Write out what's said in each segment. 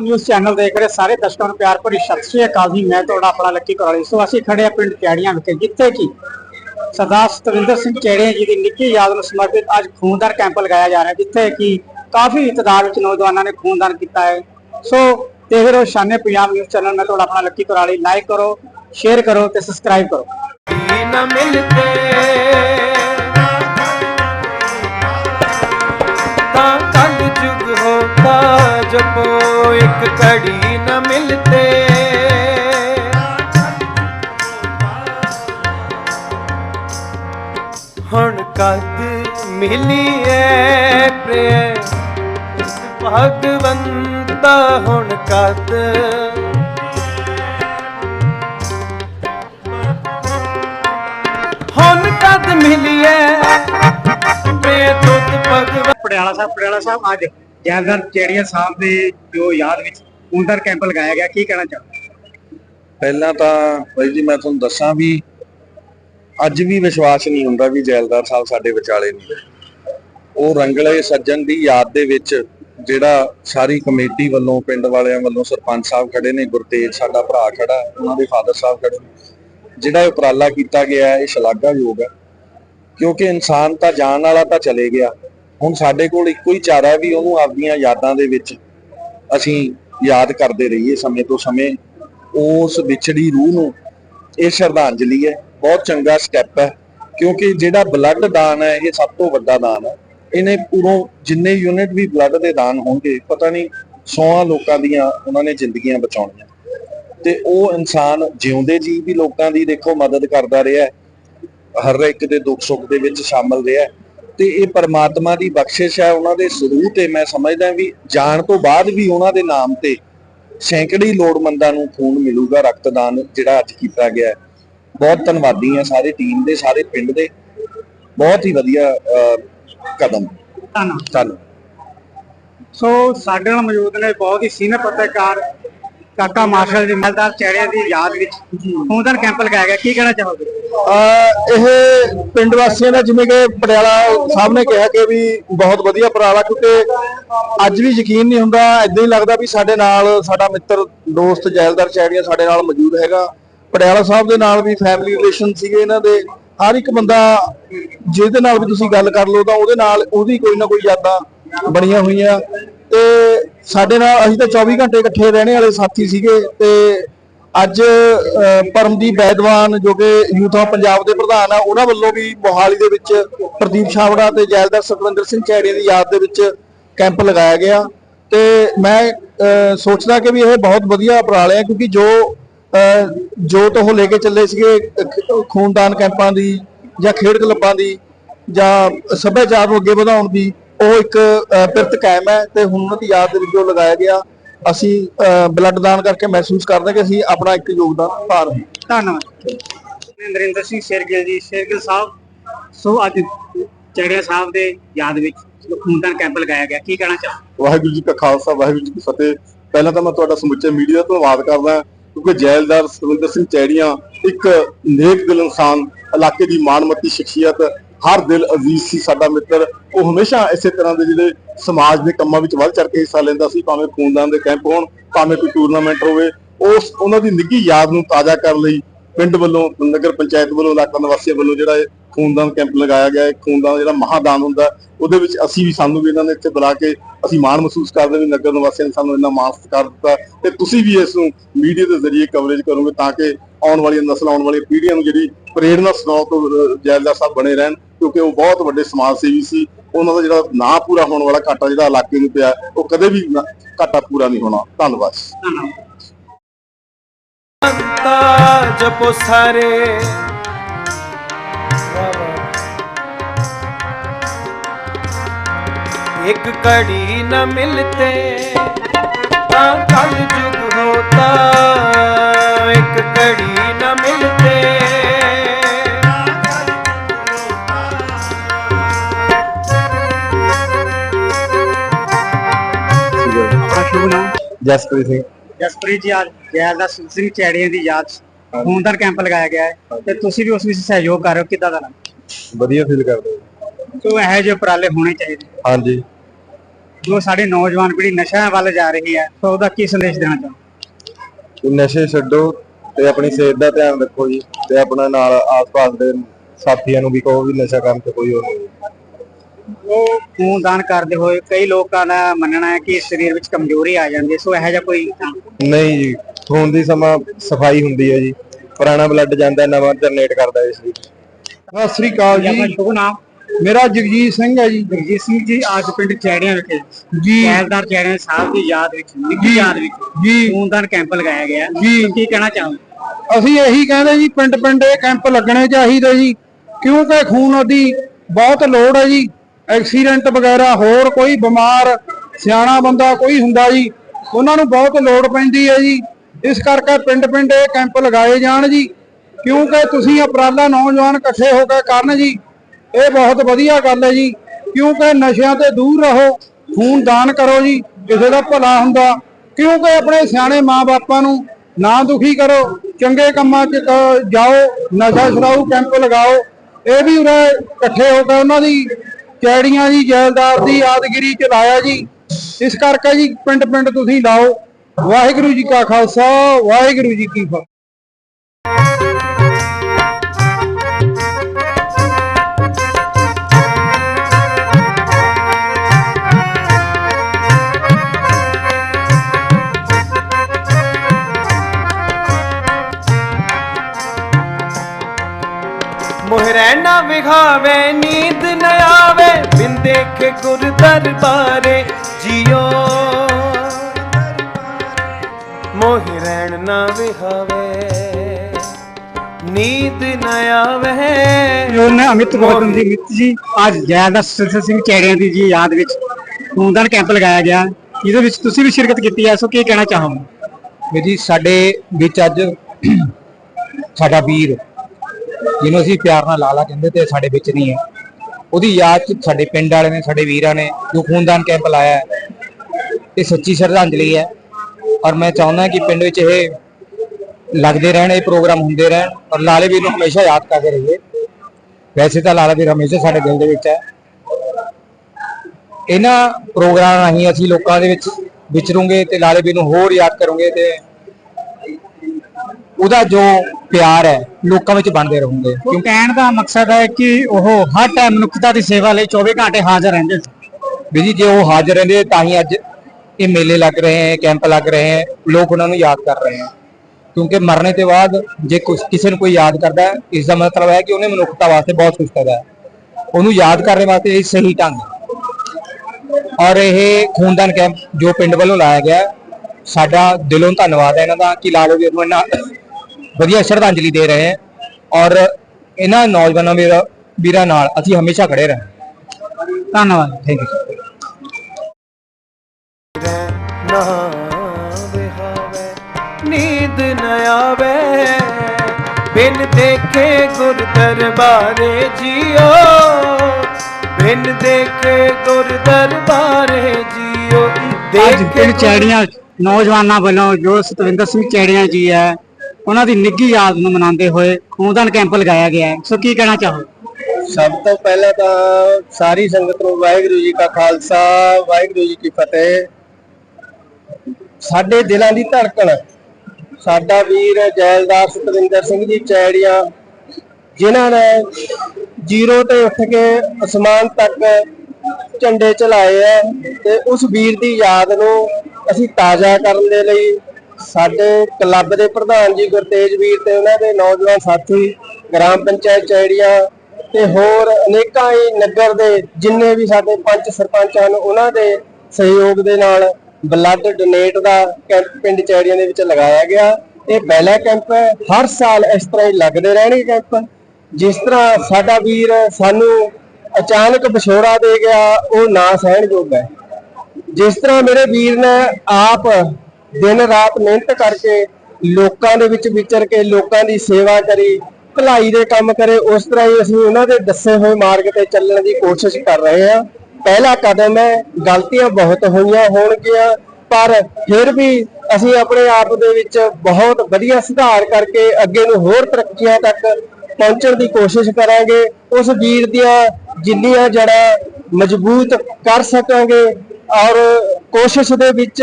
News channel ਦੇਖ ਰਹੇ ਸਾਰੇ ਦਰਸ਼ਕਾਂ ਨੂੰ ਪਿਆਰ ਭਰੀ ਸਤਿ ਸ੍ਰੀ ਅਕਾਲ ਜੀ। ਮੈਂ ਤੁਹਾਡਾ ਆਪਣਾ ਲੱਕੀ ਕੋਰਾਲੀ ਸੋ ਅਸੀਂ ਖੜੇ ਆ ਪਿੰਡ ਚੈੜੀਆਂ ਵਿਖੇ, ਜਿੱਥੇ ਕਿ ਸਰਦਾਰ ਸਤਵਿੰਦਰ ਸਿੰਘ ਚੈੜੀਆਂ ਜੀ ਦੀ ਨਿੱਕੀ ਯਾਦ ਨੂੰ ਸਮਰਪਿਤ ਅੱਜ ਖੂਨਦਾਨ ਕੈਂਪ ਲਗਾਇਆ ਜਾ ਰਿਹਾ, ਜਿੱਥੇ ਕਿ ਕਾਫੀ ਤਦਾਦ ਵਿੱਚ ਨੌਜਵਾਨਾਂ ਨੇ ਖੂਨਦਾਨ ਕੀਤਾ ਹੈ। ਸੋ ਦੇਖ ਰਹੇ ਹੋ ਸ਼ਾਨੇ ਪੰਜਾਬ ਨਿਊਜ਼ ਚੈਨਲ ਮੈਂ ਤੁਹਾਡਾ ਆਪਣਾ ਲੱਕੀ ਕੋਰਾਲੀ ਲਾਈਕ ਕਰੋ ਸ਼ੇਅਰ ਕਰੋ ਤੇ ਸਬਸਕ੍ਰਾਈਬ ਕਰੋ। ਹੋਤਾ ਜਪੋ ਇੱਕ ਘੜੀ ਨ ਮਿਲਤੇ। ਹੁਣ ਕਦ ਮਿਲੀ ਐ ਭਗਵੰਤਾ, ਹੁਣ ਕਦ? ਹੁਣ ਕਦ ਮਿਲੀਏ ਪ੍ਰੇ ਤੁਤ ਭਗਵ ਪਟਿਆਲਾ ਸਾਹਿਬ ਪਟਿਆਲਾ ਸਾਹਿਬ ਅੱਜ ਜੈਲਦਾਰ ਚੇੜੀਆਂ ਸਾਹਿਬ ਦੇ ਜੋ ਯਾਦ ਵਿੱਚ ਖੂਨਦਾਨ ਕੈਂਪ ਲਗਾਇਆ ਗਿਆ, ਕੀ ਕਹਿਣਾ ਚਾਹੋ ਪਹਿਲਾਂ ਤਾਂ ਬਾਈ ਜੀ, ਮੈਂ ਤੁਹਾਨੂੰ ਦੱਸਾਂ ਵੀ ਅੱਜ ਵੀ ਵਿਸ਼ਵਾਸ ਨਹੀਂ ਹੁੰਦਾ ਵੀ ਜੈਲਦਾਰ ਸਾਹਿਬ ਸਾਡੇ ਵਿਚਾਲੇ ਨਹੀਂ ਉਹ ਰੰਗਲੇ ਸੱਜਣ ਦੀ ਯਾਦ ਦੇ ਵਿੱਚ ਜਿਹੜਾ ਸਾਰੀ ਕਮੇਟੀ ਵੱਲੋਂ, ਪਿੰਡ ਵਾਲਿਆਂ ਵੱਲੋਂ ਸਰਪੰਚ ਸਾਹਿਬ ਖੜੇ ਨੇ, ਗੁਰਤੇਜ ਸਾਡਾ ਭਰਾ ਖੜਾ, ਉਹਨਾਂ ਦੇ ਫਾਦਰ ਸਾਹਿਬ ਖੜੇ ਨੇ। ਜਿਹੜਾ ਇਹ ਉਪਰਾਲਾ ਕੀਤਾ ਗਿਆ, ਇਹ ਸ਼ਲਾਘਾਯੋਗ ਹੈ। ਕਿਉਂਕਿ ਇਨਸਾਨ ਤਾਂ ਜਾਣ ਵਾਲਾ ਤਾਂ ਚਲੇ ਗਿਆ। ਹੁਣ ਸਾਡੇ ਕੋਲ ਇੱਕੋ ਹੀ ਚਾਰਾ ਵੀ ਉਹਨੂੰ ਆਪਦੀਆਂ ਯਾਦਾਂ ਦੇ ਵਿੱਚ ਅਸੀਂ ਯਾਦ ਕਰਦੇ ਰਹੀਏ ਸਮੇਂ ਤੋਂ ਸਮੇਂ, ਉਸ ਵਿਛੜੀ ਰੂਹ ਨੂੰ ਇਹ ਸ਼ਰਧਾਂਜਲੀ ਹੈ, ਬਹੁਤ ਚੰਗਾ ਸਟੈਪ ਹੈ, ਕਿਉਂਕਿ ਜਿਹੜਾ ਬਲੱਡ ਦਾਨ ਹੈ, ਇਹ ਸਭ ਤੋਂ ਵੱਡਾ ਦਾਨ ਹੈ। ਇਹਨੇ ਪੂਰੋਂ ਜਿੰਨੇ ਯੂਨਿਟ ਵੀ ਬਲੱਡ ਦੇ ਦਾਨ ਹੋਣਗੇ, ਪਤਾ ਨਹੀਂ 100 ਲੋਕਾਂ ਦੀਆਂ ਉਹਨਾਂ ਨੇ ਜ਼ਿੰਦਗੀਆਂ ਬਚਾਉਣੀਆਂ। ਤੇ ਉਹ ਇਨਸਾਨ ਜਿਉਂਦੇ ਜੀ ਵੀ ਲੋਕਾਂ ਦੀ ਦੇਖੋ ਮਦਦ ਕਰਦਾ ਰਿਹਾ ਹਰ ਇੱਕ ਦੇ ਦੁੱਖ ਸੁੱਖ ਦੇ ਵਿੱਚ ਸ਼ਾਮਲ ਰਿਹਾ ਤੇ ਇਹ ਪਰਮਾਤਮਾ ਦੀ ਬਖਸ਼ਿਸ਼ ਹੈ ਉਹਨਾਂ ਦੇ ਸਰੂਹ ਤੇ ਮੈਂ ਸਮਝਦਾ ਵੀ ਜਾਣ ਤੋਂ ਬਾਅਦ ਵੀ ਉਹਨਾਂ ਦੇ ਨਾਮ ਤੇ ਸੈਂਕੜੇ ਲੋੜਮੰਦਾਂ ਨੂੰ ਖੂਨ ਮਿਲੂਗਾ ਰਕਤਦਾਨ ਜਿਹੜਾ ਅੱਜ ਕੀਤਾ ਗਿਆ ਬਹੁਤ ਧੰਨਵਾਦੀ ਹਾਂ ਸਾਰੇ ਟੀਮ ਦੇ ਸਾਰੇ ਪਿੰਡ ਦੇ। ਬਹੁਤ ਹੀ ਵਧੀਆ ਕਦਮ। ਧੰਨਵਾਦ। ਧੰਨਵਾਦ ਸੋ ਸਾਡੇ ਨਾਲ ਮੌਜੂਦ ਨੇ ਬਹੁਤ ਹੀ ਸੀਨੀਅਰ ਪੱਤਰਕਾਰ ਕਾਕਾ ਮਾਰਸ਼ਲ ਜੀ ਮਲਦਾਰ ਚਿਹਰੇ ਦੀ ਯਾਦ ਵਿੱਚ ਖੂਨਦਾਨ ਕੈਂਪ ਲਗਾਇਆ ਗਿਆ। ਕੀ ਕਹਿਣਾ ਚਾਹੋਗੇ? ਇਹ ਪਿੰਡ ਵਾਸੀਆਂ ਦਾ ਜਿਵੇਂ ਕਿ ਪਟਿਆਲਾ ਸਾਹਿਬ ਨੇ ਕਿਹਾ ਕਿ ਵੀ ਬਹੁਤ ਵਧੀਆ ਉਪਰਾਲਾ ਕਿਉਂਕਿ ਅੱਜ ਵੀ ਯਕੀਨ ਨਹੀਂ ਹੁੰਦਾ ਇਦਾਂ ਹੀ ਲੱਗਦਾ ਵੀ ਸਾਡੇ ਨਾਲ ਸਾਡਾ ਮਿੱਤਰ, ਦੋਸਤ, ਜੈਲਦਾਰ ਚੈੜੀਆਂ ਸਾਡੇ ਨਾਲ ਮੌਜੂਦ ਹੈਗਾ। ਪਟਿਆਲਾ ਸਾਹਿਬ ਦੇ ਨਾਲ ਵੀ ਫੈਮਿਲੀ ਰਿਲੇਸ਼ਨ ਸੀਗੇ ਇਹਨਾਂ ਦੇ। ਹਰ ਇੱਕ ਬੰਦਾ ਜਿਹਦੇ ਨਾਲ ਵੀ ਤੁਸੀਂ ਗੱਲ ਕਰ ਲਓ ਤਾਂ ਉਹਦੇ ਨਾਲ ਉਹਦੀ ਕੋਈ ਨਾ ਕੋਈ ਯਾਦਾਂ ਬਣੀਆਂ ਹੋਈਆਂ। ਤੇ ਸਾਡੇ ਨਾਲ ਅਸੀਂ ਤਾਂ 24 ਘੰਟੇ ਇਕੱਠੇ ਰਹਿਣੇ ਵਾਲੇ ਸਾਥੀ ਸੀਗੇ ਤੇ ਅੱਜ ਪਰਮਦੀਪ ਬੈਦਵਾਨ ਜੋ ਕਿ ਯੂਥ ਆਫ ਪੰਜਾਬ ਦੇ ਪ੍ਰਧਾਨ ਆ ਉਹਨਾਂ ਵੱਲੋਂ ਵੀ ਮੋਹਾਲੀ ਦੇ ਵਿੱਚ ਪ੍ਰਦੀਪ ਛਾਵੜਾ ਤੇ ਜੈਲਦਾਰ ਸਤਵਿੰਦਰ ਸਿੰਘ ਚੈੜੀਆਂ ਦੀ ਯਾਦ ਦੇ ਵਿੱਚ ਕੈਂਪ ਲਗਾਇਆ ਗਿਆ। ਤੇ ਮੈਂ ਅਹ, ਸੋਚਦਾ ਕਿ ਵੀ ਇਹ ਬਹੁਤ ਵਧੀਆ ਉਪਰਾਲੇ ਆ ਕਿਉਂਕਿ ਜੋ ਅਹ, ਜੋਤ ਉਹ ਲੈ ਕੇ ਚੱਲੇ ਸੀਗੇ ਖੂਨਦਾਨ ਕੈਂਪਾਂ ਦੀ ਜਾਂ ਖੇਡ ਕਲੱਬਾਂ ਦੀ ਜਾਂ ਸੱਭਿਆਚਾਰ ਨੂੰ ਅੱਗੇ ਵਧਾਉਣ ਦੀ ਉਹ ਇੱਕ ਪਿਰਤ ਕਾਇਮ ਹੈ ਤੇ ਹੁਣ ਉਹਨਾਂ ਦੀ ਯਾਦ ਦੇ ਵਿੱਚ ਜੋ ਲਗਾਇਆ ਗਿਆ ਅਸੀਂ ਬਲੱਡ ਦਾਨ ਕਰਕੇ ਮਹਿਸੂਸ ਕਰਦੇ ਕਿ ਅਸੀਂ ਆਪਣਾ ਇੱਕ ਯੋਗਦਾਨ ਪਾ ਰਹੇ ਹਾਂ ਧੰਨਵਾਦ ਨਰਿੰਦਰ ਸਿੰਘ ਸ਼ੇਰਗਿੱਲ ਜੀ ਸ਼ੇਰਗਿੱਲ ਸਾਹਿਬ ਸੋ ਅੱਜ ਚੜਿਆ ਸਾਹਿਬ ਦੇ ਯਾਦ ਵਿੱਚ ਖੂਨਦਾਨ ਕੈਂਪ ਲਗਾਇਆ ਗਿਆ। ਕੀ ਕਹਿਣਾ ਚਾਹੋ ਵਾਹਿਗੁਰੂ ਜੀ ਕਾ ਖਾਲਸਾ ਵਾਹਿਗੁਰੂ ਜੀ ਕੀ ਫਤਿਹ। ਪਹਿਲਾਂ ਤਾਂ ਮੈਂ ਤੁਹਾਡਾ ਸਮੁੱਚੇ ਮੀਡੀਆ ਤੋਂ ਧੰਨਵਾਦ ਕਰਦਾ ਕਿਉਂਕਿ ਜੈਲਦਾਰ ਸੁਰਿੰਦਰ ਸਿੰਘ ਚੈੜੀਆਂ ਇੱਕ ਨੇਕ ਦਿਲ ਇਨਸਾਨ ਇਲਾਕੇ ਦੀ ਮਾਣਮੱਤੀ ਸ਼ਖਸੀਅਤ ਹਰ ਦਿਲ ਅਜ਼ੀਜ਼ ਸੀ ਸਾਡਾ ਮਿੱਤਰ। ਉਹ ਹਮੇਸ਼ਾ ਇਸੇ ਤਰ੍ਹਾਂ ਦੇ ਜਿਹੜੇ ਸਮਾਜ ਦੇ ਕੰਮਾਂ ਵਿੱਚ ਵੱਧ ਚੜ ਕੇ ਹਿੱਸਾ ਲੈਂਦਾ ਸੀ ਭਾਵੇਂ ਖੂਨਦਾਨ ਦੇ ਕੈਂਪ ਹੋਣ ਭਾਵੇਂ ਕੋਈ ਟੂਰਨਾਮੈਂਟ ਹੋਵੇ। ਉਸ ਉਹਨਾਂ ਦੀ ਨਿੱਘੀ ਯਾਦ ਨੂੰ ਤਾਜ਼ਾ ਕਰਨ ਲਈ ਪਿੰਡ ਵੱਲੋਂ ਨਗਰ ਪੰਚਾਇਤ ਵੱਲੋਂ ਇਲਾਕਾ ਨਿਵਾਸੀਆਂ ਵੱਲੋਂ ਜਿਹੜਾ ਇਹ ਖੂਨਦਾਨ ਕੈਂਪ ਲਗਾਇਆ ਗਿਆ। ਹੈ ਖੂਨਦਾਨ ਜਿਹੜਾ ਮਹਾਦਾਨ ਹੁੰਦਾ ਉਹਦੇ ਵਿੱਚ ਅਸੀਂ ਵੀ ਸਾਨੂੰ ਵੀ ਇਹਨਾਂ ਨੇ ਇੱਥੇ ਬੁਲਾ ਕੇ ਅਸੀਂ ਮਾਣ ਮਹਿਸੂਸ ਕਰਦੇ ਵੀ ਨਗਰ ਨਿਵਾਸੀਆਂ ਨੇ ਸਾਨੂੰ ਇੰਨਾ ਮਾਣ ਸਤਿਕਾਰ ਦਿੱਤਾ। ਤੇ ਤੁਸੀਂ ਵੀ ਇਸ ਨੂੰ ਮੀਡੀਆ ਦੇ ਜ਼ਰੀਏ ਕਵਰੇਜ ਕਰੋਗੇ ਤਾਂ ਕਿ ਆਉਣ ਵਾਲੀਆਂ ਨਸਲਾਂ ਆਉਣ ਵਾਲੀਆਂ ਪੀੜ੍ਹੀਆਂ ਨੂੰ ਜਿਹੜੀ ਪ੍ਰੇਰਣਾ ਸੁਣਾਉ ਤੋਂ ਅਹ, ਜੈਲਦਾਰ ਸਾਹਿਬ ਬਣੇ ਰਹਿਣ। ਕਿਉਂਕਿ ਉਹ ਬਹੁਤ ਵੱਡੇ ਸਮਾਜ ਸੇਵੀ ਸੀ। ਉਹਨਾਂ ਦਾ ਜਿਹੜਾ ਨਾਂ ਪੂਰਾ ਹੋਣ ਵਾਲਾ ਘਾਟਾ ਜਿਹੜਾ ਇਲਾਕੇ ਨੂੰ ਪਿਆ, ਉਹ ਕਦੇ ਵੀ ਘਾਟਾ ਪੂਰਾ ਨਹੀਂ ਹੋਣਾ। ਧੰਨਵਾਦ। ਜਪੋ ਸਾਰੇ। ਇੱਕ ਘੜੀ ਨ ਮਿਲਤੇ, ਤਾਂ ਕਲ ਜੁਗ ਹੋਤਾ। ਇੱਕ ਘੜੀ ਜਸਪ੍ਰੀਤ ਸਿੰਘ। ਜਸਪ੍ਰੀਤ ਜੀ ਅੱਜ ਜੈਲਦਾਰ ਸਿੰਘ ਚੈੜੀਆਂ ਦੀ ਯਾਦ 'ਚ ਖੂਨਦਾਨ ਕੈਂਪ ਲਗਾਇਆ ਗਿਆ ਹੈ। ਤੇ ਤੁਸੀਂ ਵੀ ਉਸ ਵਿੱਚ ਸਹਿਯੋਗ ਕਰ ਰਹੇ ਹੋ ਕਿੱਦਾਂ ਦਾ ਲੱਗਾ ਵਧੀਆ ਫੀਲ ਕਰਦੇ ਸੋ ਇਹੋ ਜਿਹੇ ਉਪਰਾਲੇ ਹੋਣੇ ਚਾਹੀਦੇ। ਹਾਂਜੀ। ਜੋ ਸਾਡੇ ਨੌਜਵਾਨ ਪੀੜ੍ਹੀ ਨਸ਼ਿਆਂ ਵੱਲ ਜਾ ਰਹੀ ਹੈ ਤਾਂ ਉਹਦਾ ਕੀ ਸੰਦੇਸ਼ ਦੇਣਾ ਚਾਹੁੰਦੇ ਵੀ ਨਸ਼ੇ ਛੱਡੋ ਤੇ ਆਪਣੀ ਸਿਹਤ ਦਾ ਧਿਆਨ ਰੱਖੋ ਜੀ ਤੇ ਆਪਣਾ ਨਾਲ ਆਸ-ਪਾਸ ਦੇ ਸਾਥੀਆਂ ਨੂੰ ਵੀ ਕਹੋ ਵੀ ਨਸ਼ਾ ਕਰਨ ਤੇ ਕੋਈ ਉਹ ਨਹੀਂ। ਉਹ ਖੂਨਦਾਨ ਕਰਦੇ ਹੋਏ ਕਈ ਲੋਕਾਂ ਦਾ ਮੰਨਣਾ ਹੈ ਕਿ ਸਰੀਰ ਵਿੱਚ ਕਮਜ਼ੋਰੀ ਆ ਜਾਂਦੀ ਹੈ ਸੋ ਇਹੋ ਜਿਹਾ ਕੋਈ ਨਹੀਂ ਜੀ ਖੂਨ ਦੀ ਸਮਾਂ ਸਫ਼ਾਈ ਹੁੰਦੀ ਹੈ ਜੀ। ਪੁਰਾਣਾ ਬਲੱਡ ਜਾਂਦਾ ਨਵਾਂ ਜਨਰੇਟ ਕਰਦਾ ਇਸ ਲਈ ਸਤਿ ਸ੍ਰੀ ਅਕਾਲ ਆਪਣਾ ਸ਼ੁਭ ਨਾਮ? ਮੇਰਾ ਜਗਜੀਤ ਸਿੰਘ ਹੈ ਜੀ। ਗੁਰਜੀਤ ਸਿੰਘ ਜੀ ਅੱਜ ਪਿੰਡ ਚੈੜੀਆਂ ਵਿਖੇ। ਜੀ। ਜੈਲਦਾਰ ਚੈੜੀਆਂ ਸਾਹਿਬ ਦੀ ਯਾਦ ਵਿੱਚ ਨਿੱਕੀ ਯਾਦ ਵਿੱਚ ਜੀ। ਖੂਨਦਾਨ ਕੈਂਪ ਲਗਾਇਆ ਗਿਆ। ਜੀ। ਕੀ ਕਹਿਣਾ ਚਾਹੋਗੇ? ਅਸੀਂ ਇਹੀ ਕਹਿੰਦੇ ਜੀ ਪਿੰਡ ਪਿੰਡ ਇਹ ਕੈਂਪ ਲੱਗਣੇ ਚਾਹੀਦੇ ਜੀ। ਕਿਉਂਕਿ ਖੂਨ ਦੀ ਬਹੁਤ ਲੋੜ ਹੈ ਜੀ। ਐਕਸੀਡੈਂਟ ਵਗੈਰਾ, ਹੋਰ ਕੋਈ ਬਿਮਾਰ, ਸਿਆਣਾ ਬੰਦਾ ਕੋਈ ਹੁੰਦਾ ਜੀ, ਉਹਨਾਂ ਨੂੰ ਬਹੁਤ ਲੋੜ ਪੈਂਦੀ ਹੈ ਜੀ। ਇਸ ਕਰਕੇ ਪਿੰਡ ਪਿੰਡ ਇਹ ਕੈਂਪ ਲਗਾਏ ਜਾਣ ਜੀ, ਕਿਉਂਕਿ ਤੁਸੀਂ ਉਪਰਾਲਾ ਨੌਜਵਾਨ ਇਕੱਠੇ ਹੋ ਕੇ ਕਰਨ ਜੀ, ਇਹ ਬਹੁਤ ਵਧੀਆ ਗੱਲ ਹੈ ਜੀ, ਕਿਉਂਕਿ ਨਸ਼ਿਆਂ ਤੇ ਦੂਰ ਰਹੋ ਖੂਨ ਦਾਨ ਕਰੋ ਜੀ, ਕਿਸੇ ਦਾ ਭਲਾ ਹੁੰਦਾ। ਕਿਉਂਕਿ ਆਪਣੇ ਸਿਆਣੇ ਮਾਪੇ ਨੂੰ ਨਾ ਦੁਖੀ ਕਰੋ, ਚੰਗੇ ਕੰਮਾਂ 'ਚ ਜਾਓ, ਨਸ਼ਾ ਛੁਡਾਊ ਕੈਂਪ ਲਗਾਓ, ਇਹ ਵੀ ਉਰੇ ਇਕੱਠੇ ਹੋ ਕੇ ਉਹਨਾਂ ਦੀ ਚੈੜੀਆਂ ਜੀ ਜੈਲਦਾਰ ਦੀ ਯਾਦਗਿਰੀ 'ਚ ਲਾਇਆ ਜੀ? ਇਸ ਕਰਕੇ ਜੀ ਪਿੰਡ ਪਿੰਡ ਤੁਸੀਂ ਲਾਓ। ਵਾਹਿਗੁਰੂ ਜੀ ਕਾ ਖਾਲਸਾ, ਵਾਹਿਗੁਰੂ ਜੀ ਕੀ ਫਤਿਹ। ਮੋਹਰੇ ਨਾ ਵਿਖਾਵੇ ਨੀਂਦ ਨ ਆਵੇ। ਬਿਨ ਦੇਖੇ ਗੁਰ ਦਰਬਾਰੇ ਜਿਓ। ਮੋਹਿ ਰਹਿਣ ਨਾ ਵਿਖਾਵੇ ਨੀਂਦ ਨ ਆਵੇ। ਉਹਨੇ ਅਮਿਤ ਗੌਤਮ ਜੀ ਮਿੱਤ ਜੀ ਅੱਜ ਜੈਲਦਾਰ ਸਿਲਸਿਲਾ ਸਿੰਘ ਚੈੜੀਆਂ ਦੀ ਜੀ ਯਾਦ ਵਿੱਚ ਖੂਨਦਾਨ ਕੈਂਪ ਲਗਾਇਆ ਗਿਆ। ਜਿਹਦੇ ਵਿੱਚ ਤੁਸੀਂ ਵੀ ਸ਼ਿਰਕਤ ਕੀਤੀ ਹੈ ਸੋ ਕੀ ਕਹਿਣਾ ਚਾਹੋਗੇ? ਵੀ ਜੀ ਸਾਡੇ ਵਿੱਚ ਅੱਜ ਸਾਡਾ ਵੀਰ ਜਿਹਨੂੰ ਅਸੀਂ ਪਿਆਰ ਨਾਲ ਲਾਲਾ ਕਹਿੰਦੇ ਤੇ ਸਾਡੇ ਵਿੱਚ ਨਹੀਂ ਹੈ। ਉਹਦੀ ਯਾਦ ਚ ਸਾਡੇ ਪਿੰਡ ਵਾਲੇ ਨੇ, ਸਾਡੇ ਵੀਰਾਂ ਨੇ ਜੋ ਖੂਨਦਾਨ ਕੈਂਪ ਲਾਇਆ ਹੈ, ਇਹ ਸੱਚੀ ਸ਼ਰਧਾਂਜਲੀ ਹੈ। ਔਰ ਮੈਂ ਚਾਹੁੰਦਾ ਕਿ ਪਿੰਡ ਵਿੱਚ ਇਹ ਲੱਗਦੇ ਰਹਿਣ, ਇਹ ਪ੍ਰੋਗਰਾਮ ਹੁੰਦੇ ਰਹਿਣ ਔਰ ਲਾਲੇ ਵੀਰ ਨੂੰ ਹਮੇਸ਼ਾ ਯਾਦ ਕਰਦੇ ਰਹੀਏ। ਵੈਸੇ ਤਾਂ ਲਾਲਾ ਵੀਰ ਹਮੇਸ਼ਾ ਸਾਡੇ ਦਿਲ ਦੇ ਵਿੱਚ ਹੈ। ਇਹਨਾਂ ਪ੍ਰੋਗਰਾਮ ਰਾਹੀਂ ਅਸੀਂ ਲੋਕਾਂ ਦੇ ਵਿੱਚ ਵਿਚਰੂਗੇ ਤੇ ਲਾਲੇ ਵੀਰ ਨੂੰ ਹੋਰ ਯਾਦ ਕਰੂਗੇ ਤੇ ਉਹਦਾ ਜੋ ਪਿਆਰ ਹੈ ਲੋਕਾਂ ਵਿੱਚ ਬਣਦੇ ਰਹੂਗੇ। ਕਿਉਂ ਕਹਿਣ ਦਾ ਮਕਸਦ ਹੈ ਕਿ ਉਹ ਹਰ ਟਾਈਮ ਮਨੁੱਖਤਾ ਦੀ ਸੇਵਾ ਲਈ 24 ਘੰਟੇ ਹਾਜ਼ਰ ਰਹਿੰਦੇ ਵੀ ਜੀ ਜੇ ਉਹ ਹਾਜ਼ਰ ਰਹਿੰਦੇ ਤਾਂ ਹੀ ਅੱਜ ਇਹ ਮੇਲੇ ਲੱਗ ਰਹੇ ਹੈ ਕੈਂਪ ਲੱਗ ਰਹੇ ਹੈ ਲੋਕ ਉਹਨਾਂ ਨੂੰ ਯਾਦ ਕਰ ਰਹੇ ਹੈ। ਕਿਉਂਕਿ ਮਰਨੇ ਤੋਂ ਬਾਅਦ ਜੇ ਕਿਸੇ ਨੂੰ ਕੋਈ ਯਾਦ ਕਰਦਾ ਹੈ ਇਸ ਦਾ ਮਤਲਬ ਹੈ ਕਿ ਉਹਨੇ ਮਨੁੱਖਤਾ ਵਾਸਤੇ ਬਹੁਤ ਕੁਝ ਕਰਿਆ ਹੈ। ਉਹਨੂੰ ਯਾਦ ਕਰਨ ਵਾਸਤੇ ਇਹ ਸਹੀ ਢੰਗ ਹੈ। ਔਰ ਇਹ ਖੂਨਦਾਨ ਕੈਂਪ ਜੋ ਪਿੰਡ ਵੱਲੋਂ ਲਾਇਆ ਗਿਆ ਸਾਡਾ ਦਿਲੋਂ ਧੰਨਵਾਦ ਹੈ ਇਹਨਾਂ ਦਾ। ਕਿ ਲਾਲੋ ਨੂੰ। ਇਹਨਾਂ ਵਧੀਆ ਸ਼ਰਧਾਂਜਲੀ ਦੇ ਰਹੇ ਹੈ ਔਰ ਇਹਨਾਂ ਨੌਜਵਾਨਾਂ ਵੀਰਾਂ ਵੀਰਾਂ ਨਾਲ ਅਸੀਂ ਹਮੇਸ਼ਾ ਖੜੇ ਰਹੇ ਧੰਨਵਾਦ। ਥੈਂਕ ਯੂ ਨੀਂਦ ਨ ਆਵੇ ਬਿਨ ਦੇਖੇ ਗੁਰ ਦਰਬਾਰੇ ਜਿਓ। ਬਿਨ ਦੇਖੇ ਗੁਰ ਦਰਬਾਰੇ ਜਿਓ। ਅੱਜ ਪਿੰਡ ਚੈੜੀਆਂ ਨੌਜਵਾਨਾਂ ਵੱਲੋਂ ਜੋ ਸਤਵਿੰਦਰ ਸਿੰਘ ਚੈੜੀਆਂ ਜੀ ਹੈ ਉਹਨਾਂ ਦੀ ਨਿੱਘੀ ਯਾਦ ਨੂੰ ਮਨਾਉਂਦੇ ਹੋਏ ਖੂਨਦਾਨ ਕੈਂਪ ਲਗਾਇਆ ਗਿਆ ਹੈ। ਸੋ ਕੀ ਕਹਿਣਾ ਚਾਹੋ ਸਭ ਤੋਂ ਪਹਿਲਾਂ ਤਾਂ ਸਾਰੀ ਸੰਗਤ ਨੂੰ ਵਾਹਿਗੁਰੂ ਜੀ ਕਾ ਖਾਲਸਾ, ਵਾਹਿਗੁਰੂ ਜੀ ਕੀ ਫਤਿਹ। ਸਾਡੇ ਦਿਲਾਂ ਦੀ ਧੜਕਣ, ਸਾਡਾ ਵੀਰ ਜੈਲਦਾਰ ਸਤਵਿੰਦਰ ਸਿੰਘ ਜੀ ਚੈੜੀਆਂ, ਜਿਨ੍ਹਾਂ ਨੇ ਜ਼ੀਰੋ ਤੇ ਉੱਠ ਕੇ ਅਸਮਾਨ ਤੱਕ ਝੰਡੇ ਚਲਾਏ ਆ ਤੇ ਉਸ ਵੀਰ ਦੀ ਯਾਦ ਨੂੰ ਅਸੀਂ ਤਾਜ਼ਾ ਕਰਨ ਦੇ ਲਈ ਸਾਡੇ ਕਲੱਬ ਦੇ ਪ੍ਰਧਾਨ ਜੀ ਗੁਰਤੇਜ ਵੀਰ ਤੇ ਉਹਨਾਂ ਦੇ ਨੌਜਵਾਨ ਸਾਥੀ, ਗ੍ਰਾਮ ਪੰਚਾਇਤ ਚੈੜੀਆਂ ਤੇ ਹੋਰ ਅਨੇਕਾਂ ਹੀ ਨਗਰ ਦੇ ਜਿੰਨੇ ਵੀ ਸਾਡੇ ਪੰਚ ਸਰਪੰਚ ਹਨ ਉਹਨਾਂ ਦੇ ਸਹਿਯੋਗ ਦੇ ਨਾਲ ਬਲੱਡ ਡੋਨੇਟ ਦਾ ਕੈਂਪ ਪਿੰਡ ਚੈੜੀਆਂ ਦੇ ਵਿੱਚ ਲਗਾਇਆ ਗਿਆ। ਇਹ ਪਹਿਲਾ ਕੈਂਪ ਹੈ ਹਰ ਸਾਲ ਇਸ ਤਰ੍ਹਾਂ ਹੀ ਲੱਗਦੇ ਰਹਿਣਗੇ ਕੈਂਪ ਜਿਸ ਤਰ੍ਹਾਂ ਸਾਡਾ ਵੀਰ ਸਾਨੂੰ ਅਚਾਨਕ ਵਿਛੋੜਾ ਦੇ ਗਿਆ, ਉਹ ਨਾ ਸਹਿਣਯੋਗ ਹੈ। ਜਿਸ ਤਰ੍ਹਾਂ ਮੇਰੇ ਵੀਰ ਨੇ ਆਪ ਦਿਨ ਰਾਤ ਮਿਹਨਤ ਕਰਕੇ ਲੋਕਾਂ ਦੇ ਵਿੱਚ ਵਿਚਰ ਕੇ ਲੋਕਾਂ ਦੀ ਸੇਵਾ ਕਰੀ, ਭਲਾਈ ਦੇ ਕੰਮ ਕਰੇ, ਉਸ ਤਰ੍ਹਾਂ ਹੀ ਅਸੀਂ ਉਹਨਾਂ ਦੇ ਦੱਸੇ ਹੋਏ ਮਾਰਗ ਤੇ ਚੱਲਣ ਦੀ ਕੋਸ਼ਿਸ਼ ਕਰ ਰਹੇ ਹਾਂ। ਪਹਿਲਾ ਕਦਮ ਹੈ, ਗਲਤੀਆਂ ਬਹੁਤ ਹੋਈਆਂ ਹੋਣਗੀਆਂ, ਪਰ ਫਿਰ ਵੀ ਅਸੀਂ ਆਪਣੇ ਆਪ ਦੇ ਵਿੱਚ ਬਹੁਤ ਵਧੀਆ ਸੁਧਾਰ ਕਰਕੇ ਅੱਗੇ ਨੂੰ ਹੋਰ ਤਰੱਕੀਆਂ ਤੱਕ ਪਹੁੰਚਣ ਦੀ ਕੋਸ਼ਿਸ਼ ਕਰਾਂਗੇ। ਉਸ ਵੀਰ ਦੀਆਂ ਜਿੰਨੀਆਂ ਜੜ੍ਹਾਂ ਮਜ਼ਬੂਤ ਕਰ ਸਕਾਂਗੇ ਔਰ ਕੋਸ਼ਿਸ਼ ਦੇ ਵਿੱਚ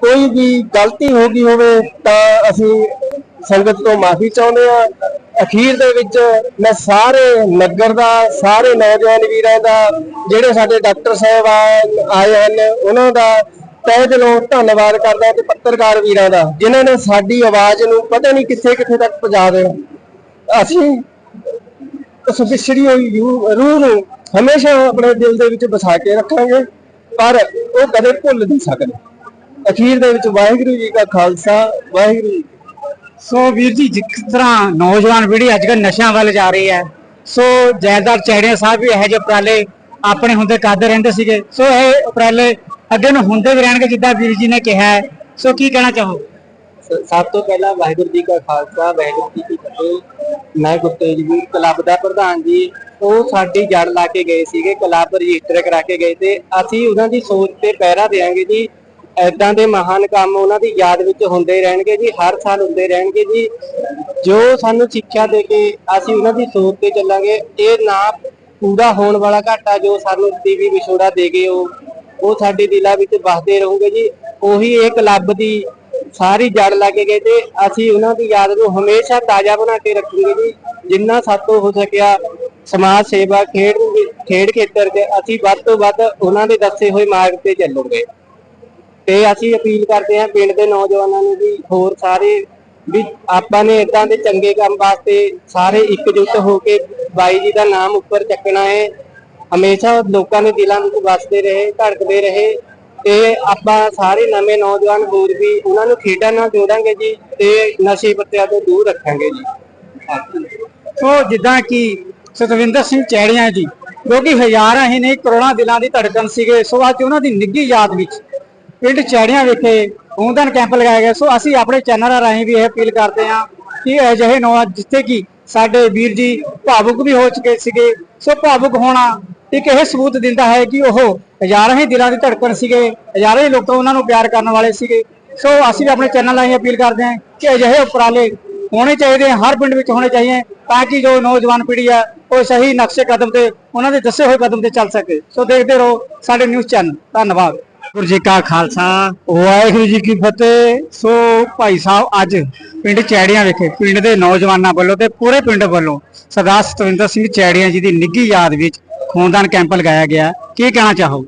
ਕੋਈ ਵੀ ਗਲਤੀ ਹੋ ਗਈ ਹੋਵੇ ਤਾਂ ਅਸੀਂ ਸੰਗਤ ਤੋਂ ਮਾਫੀ ਚਾਹੁੰਦੇ ਹਾਂ। ਅਖੀਰ ਦੇ ਵਿੱਚ ਮੈਂ ਸਾਰੇ ਨਗਰ ਦਾ, ਸਾਰੇ ਨੌਜਵਾਨ ਵੀਰਾਂ ਦਾ, ਜਿਹੜੇ ਸਾਡੇ ਡਾਕਟਰ ਸਾਹਿਬ ਆਏ ਹਨ, ਉਹਨਾਂ ਦਾ ਤਹਿ ਦਿਲੋਂ ਧੰਨਵਾਦ ਕਰਦਾ ਤੇ ਪੱਤਰਕਾਰ ਵੀਰਾਂ ਦਾ, ਜਿਨ੍ਹਾਂ ਨੇ ਸਾਡੀ ਆਵਾਜ਼ ਨੂੰ ਪਤਾ ਨਹੀਂ ਕਿੱਥੇ ਕਿੱਥੇ ਤੱਕ ਪਹੁੰਚਾ ਦੇਣਾ। ਅਸੀਂ ਉਸ ਵਿਛੜੀ ਹੋਈ ਰੂਹ ਰੂਹ ਨੂੰ ਹਮੇਸ਼ਾ ਆਪਣੇ ਦਿਲ ਦੇ ਵਿੱਚ ਵਸਾ ਕੇ ਰੱਖਾਂਗੇ। ਪਰ ਉਹ ਕਦੇ ਭੁੱਲ ਨਹੀਂ ਸਕਦੇ ਅਖੀਰ ਦੇ ਵਿੱਚ ਵਾਹਿਗੁਰੂ ਜੀ ਕਾ ਖਾਲਸਾ, ਵਾਹਿਗੁਰੂ ਜੀ ਸੋ ਵੀਰ ਜੀ, ਜਿਸ ਤਰ੍ਹਾਂ ਨੌਜਵਾਨ ਪੀੜ੍ਹੀ ਅੱਜ ਕੱਲ੍ਹ ਨਸ਼ਿਆਂ ਵੱਲ ਜਾ ਰਹੀ ਹੈ, ਸੋ ਜੈਦਾਰ ਚੈੜੀਆਂ ਸਾਹਿਬ ਵੀ ਇਹੋ ਜਿਹੇ ਉਪਰਾਲੇ ਆਪਣੇ ਹੁੰਦੇ ਕਰਦੇ ਰਹਿੰਦੇ ਸੀਗੇ। ਸੋ ਇਹ ਉਪਰਾਲੇ ਅੱਗੇ ਨੂੰ ਹੁੰਦੇ ਵੀ ਰਹਿਣਗੇ, ਜਿੱਦਾਂ ਵੀਰ ਜੀ ਨੇ ਕਿਹਾ ਹੈ। ਸੋ ਕੀ ਕਹਿਣਾ ਚਾਹੋ ਸਭ ਤੋਂ ਪਹਿਲਾਂ ਵਾਹਿਗੁਰੂ ਜੀ ਕਾ ਖਾਲਸਾ, ਵਾਹਿਗੁਰੂ ਜੀ ਕੀ ਫਤਿਹ। ਮੈਂ ਗੁਰਤੇਜਵੀਰ ਕਲੱਬ ਦਾ ਪ੍ਰਧਾਨ ਜੀ। ਉਹ ਸਾਡੀ ਜੜ ਲਾ ਕੇ ਗਏ ਸੀਗੇ, ਕਲੱਬ ਰਜਿਸਟਰ ਕਰਾ ਕੇ ਗਏ ਤੇ ਅਸੀਂ ਉਹਨਾਂ ਦੀ ਸੋਚ ਤੇ ਪਹਿਰਾ ਦੇਾਂਗੇ ਜੀ। ਐਦਾਂ ਦੇ ਮਹਾਨ ਕੰਮ ਉਹਨਾਂ ਦੀ ਯਾਦ ਵਿੱਚ ਹੁੰਦੇ ਰਹਿਣਗੇ ਜੀ, ਹਰ ਸਾਲ ਹੁੰਦੇ ਰਹਿਣਗੇ ਜੀ। ਜੋ ਸਾਨੂੰ ਸਿੱਖਿਆ ਦੇ ਕੇ ਅਸੀਂ ਉਹਨਾਂ ਦੀ ਸੋਚ ਤੇ ਚੱਲਾਂਗੇ, ਇਹ ਨਾ ਪੂਰਾ ਹੋਣ ਵਾਲਾ ਘਾਟਾ ਜੋ ਸਾਨੂੰ ਟੀਵੀ ਵਿਛੋੜਾ ਦੇ ਗਏ ਉਹ ਉਹ ਸਾਡੇ ਦਿਲਾਂ ਵਿੱਚ ਵਸਦੇ ਰਹੂਗੇ ਜੀ। ਉਹੀ ਇਹ ਕਲੱਬ ਦੀ ਸਾਰੀ ਜੜ ਲਾ ਕੇ ਗਏ ਤੇ ਅਸੀਂ ਉਹਨਾਂ ਦੀ ਯਾਦ ਨੂੰ ਹਮੇਸ਼ਾ ਤਾਜ਼ਾ ਬਣਾ ਕੇ ਰੱਖਾਂਗੇ ਜੀ। ਜਿੰਨਾ ਸਾਤੋਂ ਹੋ ਸਕਿਆ ਸਮਾਜ ਸੇਵਾ, ਖੇਡ ਖੇਡ ਖੇਤਰ 'ਚ ਅਸੀਂ ਵੱਧ ਤੋਂ ਵੱਧ ਉਹਨਾਂ ਦੇ ਦੱਸੇ ਹੋਏ ਮਾਰਗ ਤੇ ਚੱਲਾਂਗੇ। ਤੇ ਅਸੀਂ ਅਪੀਲ ਕਰਦੇ ਹਾਂ ਪਿੰਡ ਦੇ ਨੌਜਵਾਨਾਂ ਨੂੰ ਵੀ ਹੋਰ ਸਾਰੇ ਵੀ ਆਪਾਂ ਨੇ ਇਦਾਂ ਦੇ ਚੰਗੇ ਕੰਮ ਵਾਸਤੇ ਸਾਰੇ ਇਕਜੁੱਟ ਹੋ ਕੇ ਬਾਈ ਜੀ ਦਾ ਨਾਮ ਉੱਪਰ ਚੱਕਣਾ ਹੈ। ਹਮੇਸ਼ਾ ਲੋਕਾਂ ਦੇ ਦਿਲਾਂ ਵਿੱਚ ਵਸਦੇ ਰਹੇ, ਧੜਕਦੇ ਰਹੇ। ਤੇ ਆਪਾਂ ਸਾਰੇ ਨਵੇਂ ਨੌਜਵਾਨ ਹੋਰ ਵੀ ਉਹਨਾਂ ਨੂੰ ਖੇਡਾਂ ਨਾਲ ਜੋੜਾਂਗੇ ਜੀ ਤੇ ਨਸ਼ੇ ਪੱਤਿਆਂ ਤੋਂ ਦੂਰ ਰੱਖਾਂਗੇ ਜੀ। ਸੋ ਜਿੱਦਾਂ ਕਿ ਸਤਵਿੰਦਰ ਸਿੰਘ ਚੈੜੀਆਂ ਜੀ, ਜੋ ਹਜ਼ਾਰਾਂ ਹੀ ਨਹੀਂ, ਕਰੋੜਾਂ ਦਿਲਾਂ ਦੀ ਧੜਕਣ ਸੀਗੇ, ਸੋ ਅੱਜ ਉਹਨਾਂ ਦੀ ਨਿੱਘੀ ਯਾਦ ਵਿੱਚ ਪਿੰਡ ਚੈੜੀਆਂ ਵਿਖੇ ਖੂਨਦਾਨ ਕੈਂਪ ਲਗਾਇਆ ਗਿਆ। ਸੋ ਅਸੀਂ ਆਪਣੇ ਚੈਨਲ ਰਾਹੀਂ ਵੀ ਇਹ ਅਪੀਲ ਕਰਦੇ ਹਾਂ ਕਿ ਅਜਿਹੇ ਨੌ ਜਿੱਥੇ ਕਿ ਸਾਡੇ ਵੀਰ ਜੀ ਭਾਵੁਕ ਵੀ ਹੋ ਚੁੱਕੇ ਸੀਗੇ, ਸੋ ਭਾਵੁਕ ਹੋਣਾ ਇੱਕ ਇਹ ਸਬੂਤ ਦਿੰਦਾ ਹੈ ਕਿ ਉਹ ਹਜ਼ਾਰਾਂ ਹੀ ਦਿਲਾਂ ਦੀ ਧੜਕਣ ਸੀਗੇ ਹਜ਼ਾਰਾਂ ਹੀ ਲੋਕ ਉਹਨਾਂ ਨੂੰ ਪਿਆਰ ਕਰਨ ਵਾਲੇ ਸੀਗੇ। ਸੋ ਅਸੀਂ ਵੀ ਆਪਣੇ ਚੈਨਲ ਰਾਹੀਂ ਅਪੀਲ ਕਰਦੇ ਹਾਂ ਕਿ ਅਜਿਹੇ ਉਪਰਾਲੇ ਹੋਣੇ ਚਾਹੀਦੇ ਹਨ, ਹਰ ਪਿੰਡ ਵਿੱਚ ਹੋਣੇ ਚਾਹੀਦੇ ਤਾਂ ਕਿ ਜੋ ਨੌਜਵਾਨ ਪੀੜ੍ਹੀ ਹੈ ਉਹ ਸਹੀ ਨਕਸ਼ੇ ਕਦਮ ਤੇ ਉਹਨਾਂ ਦੇ ਦੱਸੇ ਹੋਏ ਕਦਮ ਤੇ ਚੱਲ ਸਕੇ। ਸੋ ਦੇਖਦੇ ਰਹੋ ਸਾਡੇ ਨਿਊਜ਼ ਚੈਨਲ। ਧੰਨਵਾਦ। ਗੁਰੂ ਜੀ ਕਾ ਖਾਲਸਾ। ਵਾਹਿਗੁਰੂ ਜੀ ਕੀ ਫਤਿਹ। ਸੋ ਭਾਈ ਸਾਹਿਬ ਅੱਜ ਪਿੰਡ ਚੈੜੀਆਂ ਵਿਖੇ ਪਿੰਡ ਦੇ ਨੌਜਵਾਨਾਂ ਵੱਲੋਂ ਤੇ ਪੂਰੇ ਪਿੰਡ ਵੱਲੋਂ ਸਰਦਾਰ ਸਤਵਿੰਦਰ ਸਿੰਘ ਚੈੜੀਆਂ ਜੀ ਦੀ ਨਿੱਘੀ ਯਾਦ ਵਿੱਚ ਖੂਨਦਾਨ ਕੈਂਪ ਲਗਾਇਆ ਗਿਆ। ਕੀ ਕਹਿਣਾ ਚਾਹੋ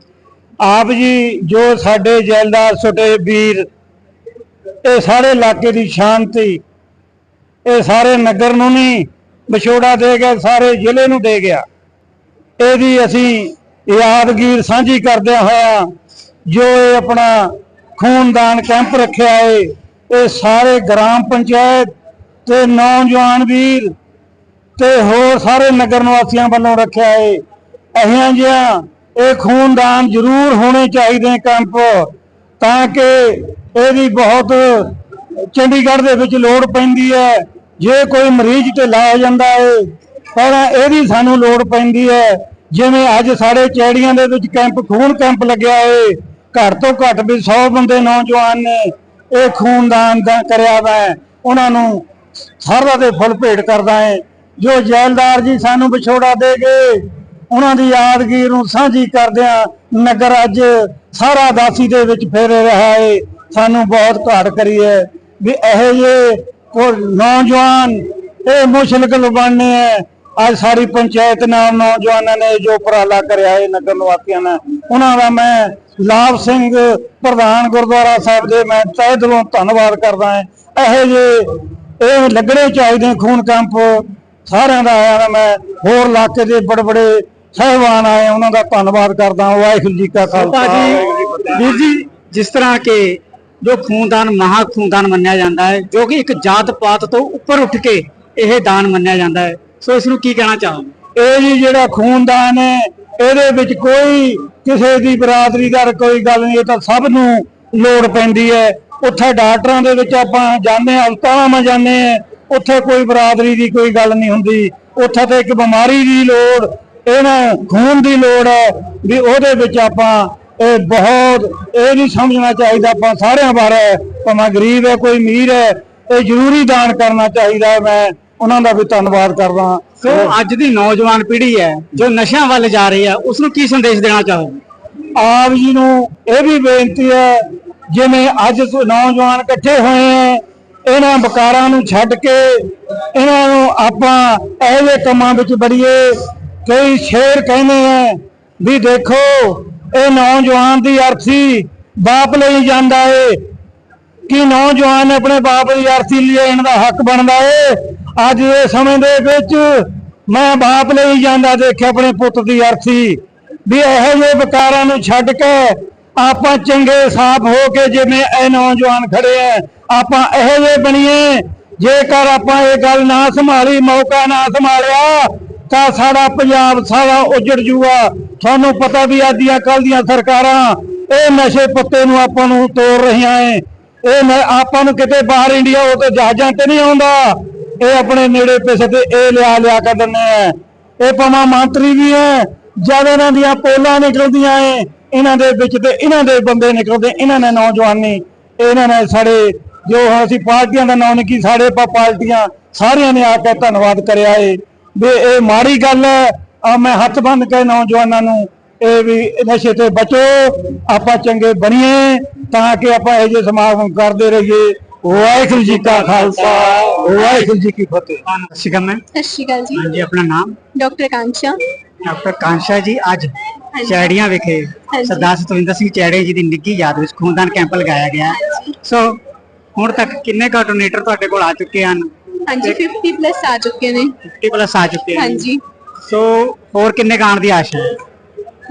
ਆਪ ਜੀ, ਜੋ ਸਾਡੇ ਜੈਲਦਾਰ ਛੋਟੇ ਵੀਰ, ਇਹ ਸਾਰੇ ਇਲਾਕੇ ਦੀ ਸ਼ਾਂਤੀ, ਇਹ ਸਾਰੇ ਨਗਰ ਨੂੰ ਨਹੀਂ ਵਿਛੋੜਾ ਦੇ ਗਿਆ, ਸਾਰੇ ਜ਼ਿਲ੍ਹੇ ਨੂੰ ਦੇ ਗਿਆ। ਇਹਦੀ ਅਸੀਂ ਯਾਦਗੀਰ ਸਾਂਝੀ ਕਰਦਿਆਂ ਹੋਇਆ ਜੋ ਇਹ ਆਪਣਾ ਖੂਨਦਾਨ ਕੈਂਪ ਰੱਖਿਆ ਏ, ਇਹ ਸਾਰੇ ਗ੍ਰਾਮ ਪੰਚਾਇਤ ਤੇ ਨੌਜਵਾਨ ਵੀਰ ਤੇ ਹੋਰ ਸਾਰੇ ਨਗਰ ਨਿਵਾਸੀਆਂ ਵੱਲੋਂ ਰੱਖਿਆ ਏ। ਅਹੀਆਂ ਜਿਹਾ, ਇਹ ਖੂਨਦਾਨ ਜ਼ਰੂਰ ਹੋਣੇ ਚਾਹੀਦੇ ਕੈਂਪ, ਤਾਂ ਕਿ ਇਹਦੀ ਬਹੁਤ ਚੰਡੀਗੜ੍ਹ ਦੇ ਵਿੱਚ ਲੋੜ ਪੈਂਦੀ ਹੈ। ਜੇ ਕੋਈ ਮਰੀਜ਼ ਢਿੱਲਾ ਹੋ ਜਾਂਦਾ ਹੈ ਪਰ ਇਹਦੀ ਸਾਨੂੰ ਲੋੜ ਪੈਂਦੀ ਹੈ। ਜਿਵੇਂ ਅੱਜ ਸਾਡੇ ਚੈੜੀਆਂ ਦੇ ਵਿੱਚ ਕੈਂਪ, ਖੂਨ ਕੈਂਪ ਲੱਗਿਆ ਏ, ਘੱਟ ਤੋਂ ਘੱਟ ਵੀ 100 ਬੰਦੇ ਨੌਜਵਾਨ ਨੇ, ਇਹ ਖੂਨਦਾਨ ਦਾ ਕਰਿਆ ਵਾ। ਉਹਨਾਂ ਨੂੰ ਸਰਦਾ ਦੇ ਫੁੱਲ ਭੇਟ ਕਰਦਾ ਏ। ਜੋ ਜੈਲਦਾਰ ਜੀ ਸਾਨੂੰ ਵਿਛੋੜਾ ਦੇ ਗਏ ਉਹਨਾਂ ਦੀ ਯਾਦਗੀਰ ਨੂੰ ਸਾਂਝੀ ਕਰਦਿਆਂ ਨਗਰ ਅੱਜ ਸਾਰਾ ਦਾਸੀ ਦੇ ਵਿੱਚ ਫੇਰ ਰਿਹਾ ਹੈ। ਸਾਨੂੰ ਬਹੁਤ ਘਾਟ ਕਰੀ ਹੈ ਵੀ ਇਹੋ ਜਿਹੇ ਕੋ ਨੌਜਵਾਨ ਇਹ ਮੁਸ਼ਲਕ ਬਣਨੇ ਹੈ, ਅੱਜ ਸਾਰੀ ਪੰਚਾਇਤ ਨਾਲ ਨੌਜਵਾਨਾਂ ਨੇ ਜੋ ਉਪਰਾਲਾ ਕਰਿਆ ਹੈ ਨਗਰ ਨਿਵਾਸੀਆਂ ਨੇ ਉਹਨਾਂ ਦਾ ਮੈਂ ਲਾਭ ਸਿੰਘ ਪ੍ਰਧਾਨ ਗੁਰਦੁਆਰਾ ਸਾਹਿਬ ਦੇ ਮੈਂ ਤਹਿ ਦਿਲੋਂ ਧੰਨਵਾਦ ਕਰਦਾ ਹਾਂ। ਇਹੋ ਜਿਹੇ ਇਹ ਲੱਗਣੇ ਚਾਹੀਦੇ ਖੂਨ ਕੈਂਪ ਸਾਰਿਆਂ ਦਾ ਆਇਆ ਮੈਂ, ਹੋਰ ਇਲਾਕੇ ਦੇ ਬੜੇ ਬੜੇ ਸਹਿਬਾਨ ਆਏ ਉਹਨਾਂ ਦਾ ਧੰਨਵਾਦ ਕਰਦਾ ਹਾਂ ਵਾਹਿਗੁਰੂ ਜੀ ਕਾ ਖਾਲਸਾ। ਵੀਰ ਜੀ ਜਿਸ ਤਰ੍ਹਾਂ ਕਿ ਜੋ ਖੂਨਦਾਨ ਮਹਾ ਖੂਨਦਾਨ ਮੰਨਿਆ ਜਾਂਦਾ ਹੈ ਜੋ ਕਿ ਇੱਕ ਜਾਤ ਪਾਤ ਤੋਂ ਉੱਪਰ ਉੱਠ ਕੇ ਇਹ ਦਾਨ ਮੰਨਿਆ ਜਾਂਦਾ ਹੈ। ਸੋ ਇਸ ਨੂੰ ਕੀ ਕਹਿਣਾ ਚਾਹੋਗੇ? ਇਹ ਜੀ ਜਿਹੜਾ ਖੂਨਦਾਨ ਹੈ ਇਹਦੇ ਵਿੱਚ ਕੋਈ ਕਿਸੇ ਦੀ ਬਰਾਦਰੀ ਦਾ ਕੋਈ ਗੱਲ ਨਹੀਂ ਇਹ ਤਾਂ ਸਭ ਨੂੰ ਲੋੜ ਪੈਂਦੀ ਹੈ। ਉੱਥੇ ਡਾਕਟਰਾਂ ਦੇ ਵਿੱਚ ਆਪਾਂ ਜਾਂਦੇ ਹਾਂ ਹਸਪਤਾਲਾਂ ਮੈਂ ਜਾਂਦੇ ਹਾਂ ਉੱਥੇ ਕੋਈ ਬਰਾਦਰੀ ਦੀ ਕੋਈ ਗੱਲ ਨਹੀਂ ਹੁੰਦੀ। ਉੱਥੇ ਤਾਂ ਇੱਕ ਬਿਮਾਰੀ ਦੀ ਲੋੜ ਇਹਨਾਂ ਖੂਨ ਦੀ ਲੋੜ ਹੈ ਵੀ ਉਹਦੇ ਵਿੱਚ ਆਪਾਂ ਇਹ ਬਹੁਤ ਇਹ ਨਹੀਂ ਸਮਝਣਾ ਚਾਹੀਦਾ ਆਪਾਂ ਸਾਰਿਆਂ ਬਾਰੇ ਭਾਵੇਂ ਗਰੀਬ ਹੈ ਕੋਈ ਅਮੀਰ ਹੈ ਇਹ ਜ਼ਰੂਰੀ ਦਾਨ ਕਰਨਾ ਚਾਹੀਦਾ। ਮੈਂ ਉਹਨਾਂ ਦਾ ਵੀ ਧੰਨਵਾਦ ਕਰਦਾ ਸੋ ਅੱਜ ਦੀ ਨੌਜਵਾਨ ਪੀੜ੍ਹੀ ਹੈ ਜੋ ਨਸ਼ਿਆਂ ਵੱਲ ਜਾ ਰਹੀ ਹੈ ਉਸ ਨੂੰ ਕੀ ਸੰਦੇਸ਼ ਦੇਣਾ ਚਾਹੋਗੇ ਆਪ ਜੀ ਨੂੰ ਇਹ ਵੀ ਬੇਨਤੀ ਹੈ ਜਿਵੇਂ ਅੱਜ ਨੌਜਵਾਨ ਇਕੱਠੇ ਹੋਏ ਹੈ ਇਹਨਾਂ ਬਕਾਰਾਂ ਨੂੰ ਛੱਡ ਕੇ ਇਹਨਾਂ ਨੂੰ ਆਪਾਂ ਇਹੋ ਕੰਮਾਂ ਵਿੱਚ ਬੜੀਏ ਕਈ ਸ਼ੇਰ ਕਹਿੰਦੇ ਆ ਵੀ ਦੇਖੋ, ਇਹ ਨੌਜਵਾਨ ਦੀ ਅਰਥੀ ਬਾਪ ਲਈ ਜਾਂਦਾ ਏ। ਕਿ ਨੌਜਵਾਨ ਆਪਣੇ ਬਾਪ ਦੀ ਅਰਥੀ ਲੈਣ ਦਾ ਹੱਕ ਬਣਦਾ ਏ? ਅੱਜ ਦੇ ਸਮੇਂ ਦੇ ਵਿੱਚ ਮੈਂ ਬਾਪ ਲਈ ਜਾਂਦਾ ਦੇਖਿਆ ਆਪਣੇ ਪੁੱਤ ਦੀ ਅਰਥੀ। ਵੀ ਇਹੋ ਜਿਹੇ ਵਿਕਾਰਾਂ ਨੂੰ ਛੱਡ ਕੇ ਆਪਾਂ ਚੰਗੇ ਸਾਫ਼ ਹੋ ਕੇ ਜਿਵੇਂ ਇਹ ਨੌਜਵਾਨ ਖੜੇ ਐ ਆਪਾਂ ਇਹੋ ਜਿਹੇ ਬਣੀਏ। ਜੇਕਰ ਆਪਾਂ ਇਹ ਗੱਲ ਨਾ ਸੰਭਾਲੀ, ਮੌਕਾ ਨਾ ਸੰਭਾਲਿਆ ਤਾਂ ਸਾਡਾ ਪੰਜਾਬ ਸਾਰਾ ਉਜੜ ਜੂਗਾ। ਤੁਹਾਨੂੰ ਪਤਾ ਵੀ ਅੱਜ ਦੀਆਂ ਕੱਲ ਦੀਆਂ ਸਰਕਾਰਾਂ, ਇਹ ਨਸ਼ੇ ਪੱਤੇ ਨੂੰ ਆਪਾਂ ਨੂੰ ਤੋੜ ਰਹੀਆਂ ਏ ਇਹ ਨ- ਆਪਾਂ ਨੂੰ ਕਿਤੇ ਬਾਹਰ ਇੰਡੀਆ ਉਹ ਤੇ ਜਹਾਜ਼ਾਂ ਤੇ ਨਹੀਂ ਆਉਂਦਾ। ਇਹ ਆਪਣੇ ਨੇੜੇ ਪਿੱਛੇ ਤੇ ਇਹ ਲਿਆ ਲਿਆ ਕਰ ਦਿੰਦੇ ਆ ਇਹ ਭਾਵੇਂ ਮੰਤਰੀ ਵੀ ਹੈ ਜਦ ਇਹਨਾਂ ਦੀਆਂ ਪੋਲਾਂ ਨਿਕਲਦੀਆਂ ਏ ਇਹਨਾਂ ਦੇ ਵਿੱਚ ਤੇ ਇਹਨਾਂ ਦੇ ਬੰਦੇ ਨਿਕਲਦੇ, ਇਹਨਾਂ ਨੇ ਨੌਜਵਾਨੀ, ਇਹਨਾਂ ਨੇ ਸਾਡੇ ਜੋ ਹੁਣ ਅਸੀਂ ਪਾਰਟੀਆਂ ਦਾ ਨਾਂ ਨਹੀਂ ਕੀ ਸਾਡੇ ਪਾ ਪਾਰਟੀਆਂ, ਸਾਰਿਆਂ ਨੇ ਆ ਕੇ ਧੰਨਵਾਦ ਕਰਿਆ ਏ। ਵੀ ਇਹ ਮਾੜੀ ਗੱਲ ਹੈ ਆ ਮੈਂ ਹੱਥ ਬੰਨ ਕੇ ਨੌਜਵਾਨਾਂ ਨੂੰ ਇਹ ਵੀ ਨਸ਼ੇ ਤੇ ਬਚੋ ਆਪਾਂ ਚੰਗੇ ਬਣੀਏ ਤਾਂ ਕਿ ਆਪਾਂ ਇਹ ਜਿਹੇ ਸਮਾਗਮ ਕਰਦੇ ਰਹੀਏ। ਵਾਹਿਗੁਰੂ ਜੀ ਕਾ ਖਾਲਸਾ ਵਾਹਿਗੁਰੂ ਜੀ ਕੀ ਫਤਿਹ। ਸਿਕਮ ਸਤਿ ਸ਼੍ਰੀ ਅਕਾਲ ਜੀ। ਹਾਂਜੀ ਆਪਣਾ ਨਾਮ? ਡਾਕਟਰ ਕਾਂਸ਼ਾ। ਡਾਕਟਰ ਕਾਂਸ਼ਾ ਜੀ ਅੱਜ ਚੈੜੀਆਂ ਵਿਖੇ। ਸਰਦਾਰ ਸਤਵਿੰਦਰ ਸਿੰਘ ਚੈੜੇ ਜੀ ਦੀ ਨਿੱਗੀ ਯਾਦ ਵਿੱਚ ਖੂਨਦਾਨ ਕੈਂਪ ਲਗਾਇਆ ਗਿਆ। ਸੋ ਹੁਣ ਤੱਕ ਕਿੰਨੇ ਕਾ ਡੋਨੇਟਰ ਤੁਹਾਡੇ ਕੋਲ ਆ ਚੁੱਕੇ ਹਨ? ਹਾਂਜੀ 50 ਪਲੱਸ ਆ ਚੁੱਕੇ ਨੇ। 50 ਪਲੱਸ ਆ ਚੁੱਕੇ ਨੇ। ਹਾਂਜੀ। ਸੋ ਹੋਰ ਕਿੰਨੇ ਗਾਣ ਦੀ ਆਸ਼ਾ ਹੈ?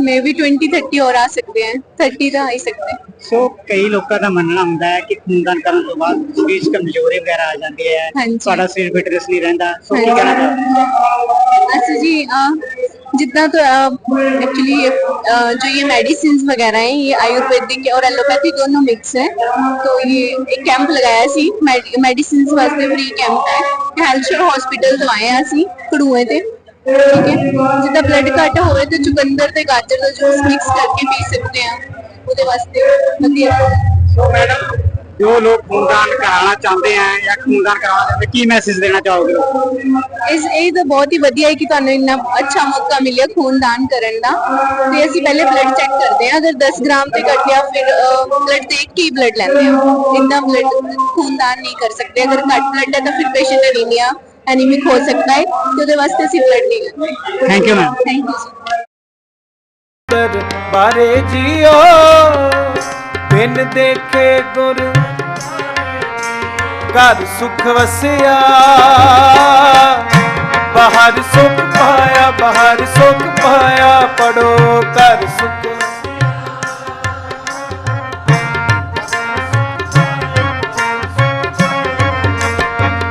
ਮੇ ਵੀ 20 30 ਹੋਰ ਆ ਸਕਦੇ ਹਨ 30 ਤਾਂ ਆ ਹੀ ਸਕਦੇ ਸੋ ਕਈ ਲੋਕਾਂ ਦਾ ਮੰਨਣਾ ਹੁੰਦਾ ਹੈ ਕਿ ਖੂਨਦਾਨ ਕਰਨ ਤੋਂ ਬਾਅਦ ਸਰੀਰ 'ਚ ਕਮਜ਼ੋਰੀ ਵਗੈਰਾ ਆ ਜਾਂਦੀ ਹੈ। ਤੁਹਾਡਾ ਸਰੀਰ ਫਿਟਨੈਸ ਨਹੀਂ ਰਹਿੰਦਾ। ਸੋ ਕੀ ਕਹਿਣਾ ਚਾਹੋਗੇ? जितना तो एक्चुअली जो ये मेडिसिन वगैरह हैं ये आयुर्वेदिक और एलोपैथी दोनों मिक्स है तो ये एक कैंप लगाया सी मेडिसिन वास्ते फ्री कैंप है ਹੈਲਥ ਸ਼ੋਰ ਹਸਪੀਟਲ ਤੋਂ ਆਏ ਹਾਂ ਅਸੀਂ ਕੜੂਏ ਤੇ ਠੀਕ ਹੈ ਜਿੱਦਾਂ ਬਲੱਡ ਘੱਟ ਹੋਵੇ ਤੇ ਚੁਕੰਦਰ ਤੇ ਗਾਜਰ ਦਾ ਜੂਸ ਮਿਕਸ ਕਰਕੇ ਪੀ ਸਕਦੇ ਆ ਉਹਦੇ ਵਾਸਤੇ ਵਧੀਆ ਸੋ ਮੈਡਮ ਜੋ ਲੋਕ ਖੂਨਦਾਨ ਕਰਾਉਣਾ ਚਾਹੁੰਦੇ ਆ ਜਾਂ ਖੂਨਦਾਨ ਕਰਾਉਣਾ ਚਾਹੁੰਦੇ ਕੀ ਮੈਸੇਜ ਦੇਣਾ ਚਾਹੋਗੇ? ਇਸ ਇਹ ਤਾਂ ਬਹੁਤ ਹੀ ਵਧੀਆ ਹੈ ਕਿ ਤੁਹਾਨੂੰ ਇੰਨਾ ਅੱਛਾ ਮੌਕਾ ਮਿਲਿਆ ਖੂਨਦਾਨ ਕਰਨ ਦਾ। ਤੇ ਅਸੀਂ ਪਹਿਲੇ ਬਲੱਡ ਚੈੱਕ ਕਰਦੇ ਹਾਂ। ਅਗਰ 10 ਗ੍ਰਾਮ ਤੇ ਘਟਿਆ ਫਿਰ ਬਲੱਡ ਦੇਖ ਕੇ ਹੀ ਬਲੱਡ ਲੈਂਦੇ ਹਾਂ। ਇੰਨਾ ਬਲੱਡ ਖੂਨਦਾਨ ਨਹੀਂ ਕਰ ਸਕਦੇ। ਅਗਰ ਘੱਟ ਬਲੱਡ ਹੈ ਤਾਂ ਫਿਰ ਪੇਸ਼ੈਂਟ ਐਨੀਮੀਆ ਐਨੀਮਿਕ ਹੋ ਸਕਦਾ ਹੈ। ਤੇ ਉਹਦੇ ਵਾਸਤੇ ਅਸੀਂ ਬਲੱਡ ਨਹੀਂ ਲੈਂਦੇ। Thank you ma'am thank you ਦਰਬਾਰੇ ਜੀਓ। ਬਿਨ ਦੇਖੇ ਗੁਰ। ਘਰ ਸੁਖ ਵਸਿਆ। ਬਾਹਰ ਸੁਖ ਪਾਇਆ, ਬਾਹਰ ਸੁਖ ਪਾਇਆ, ਪੜੋ ਘਰ ਸੁਖ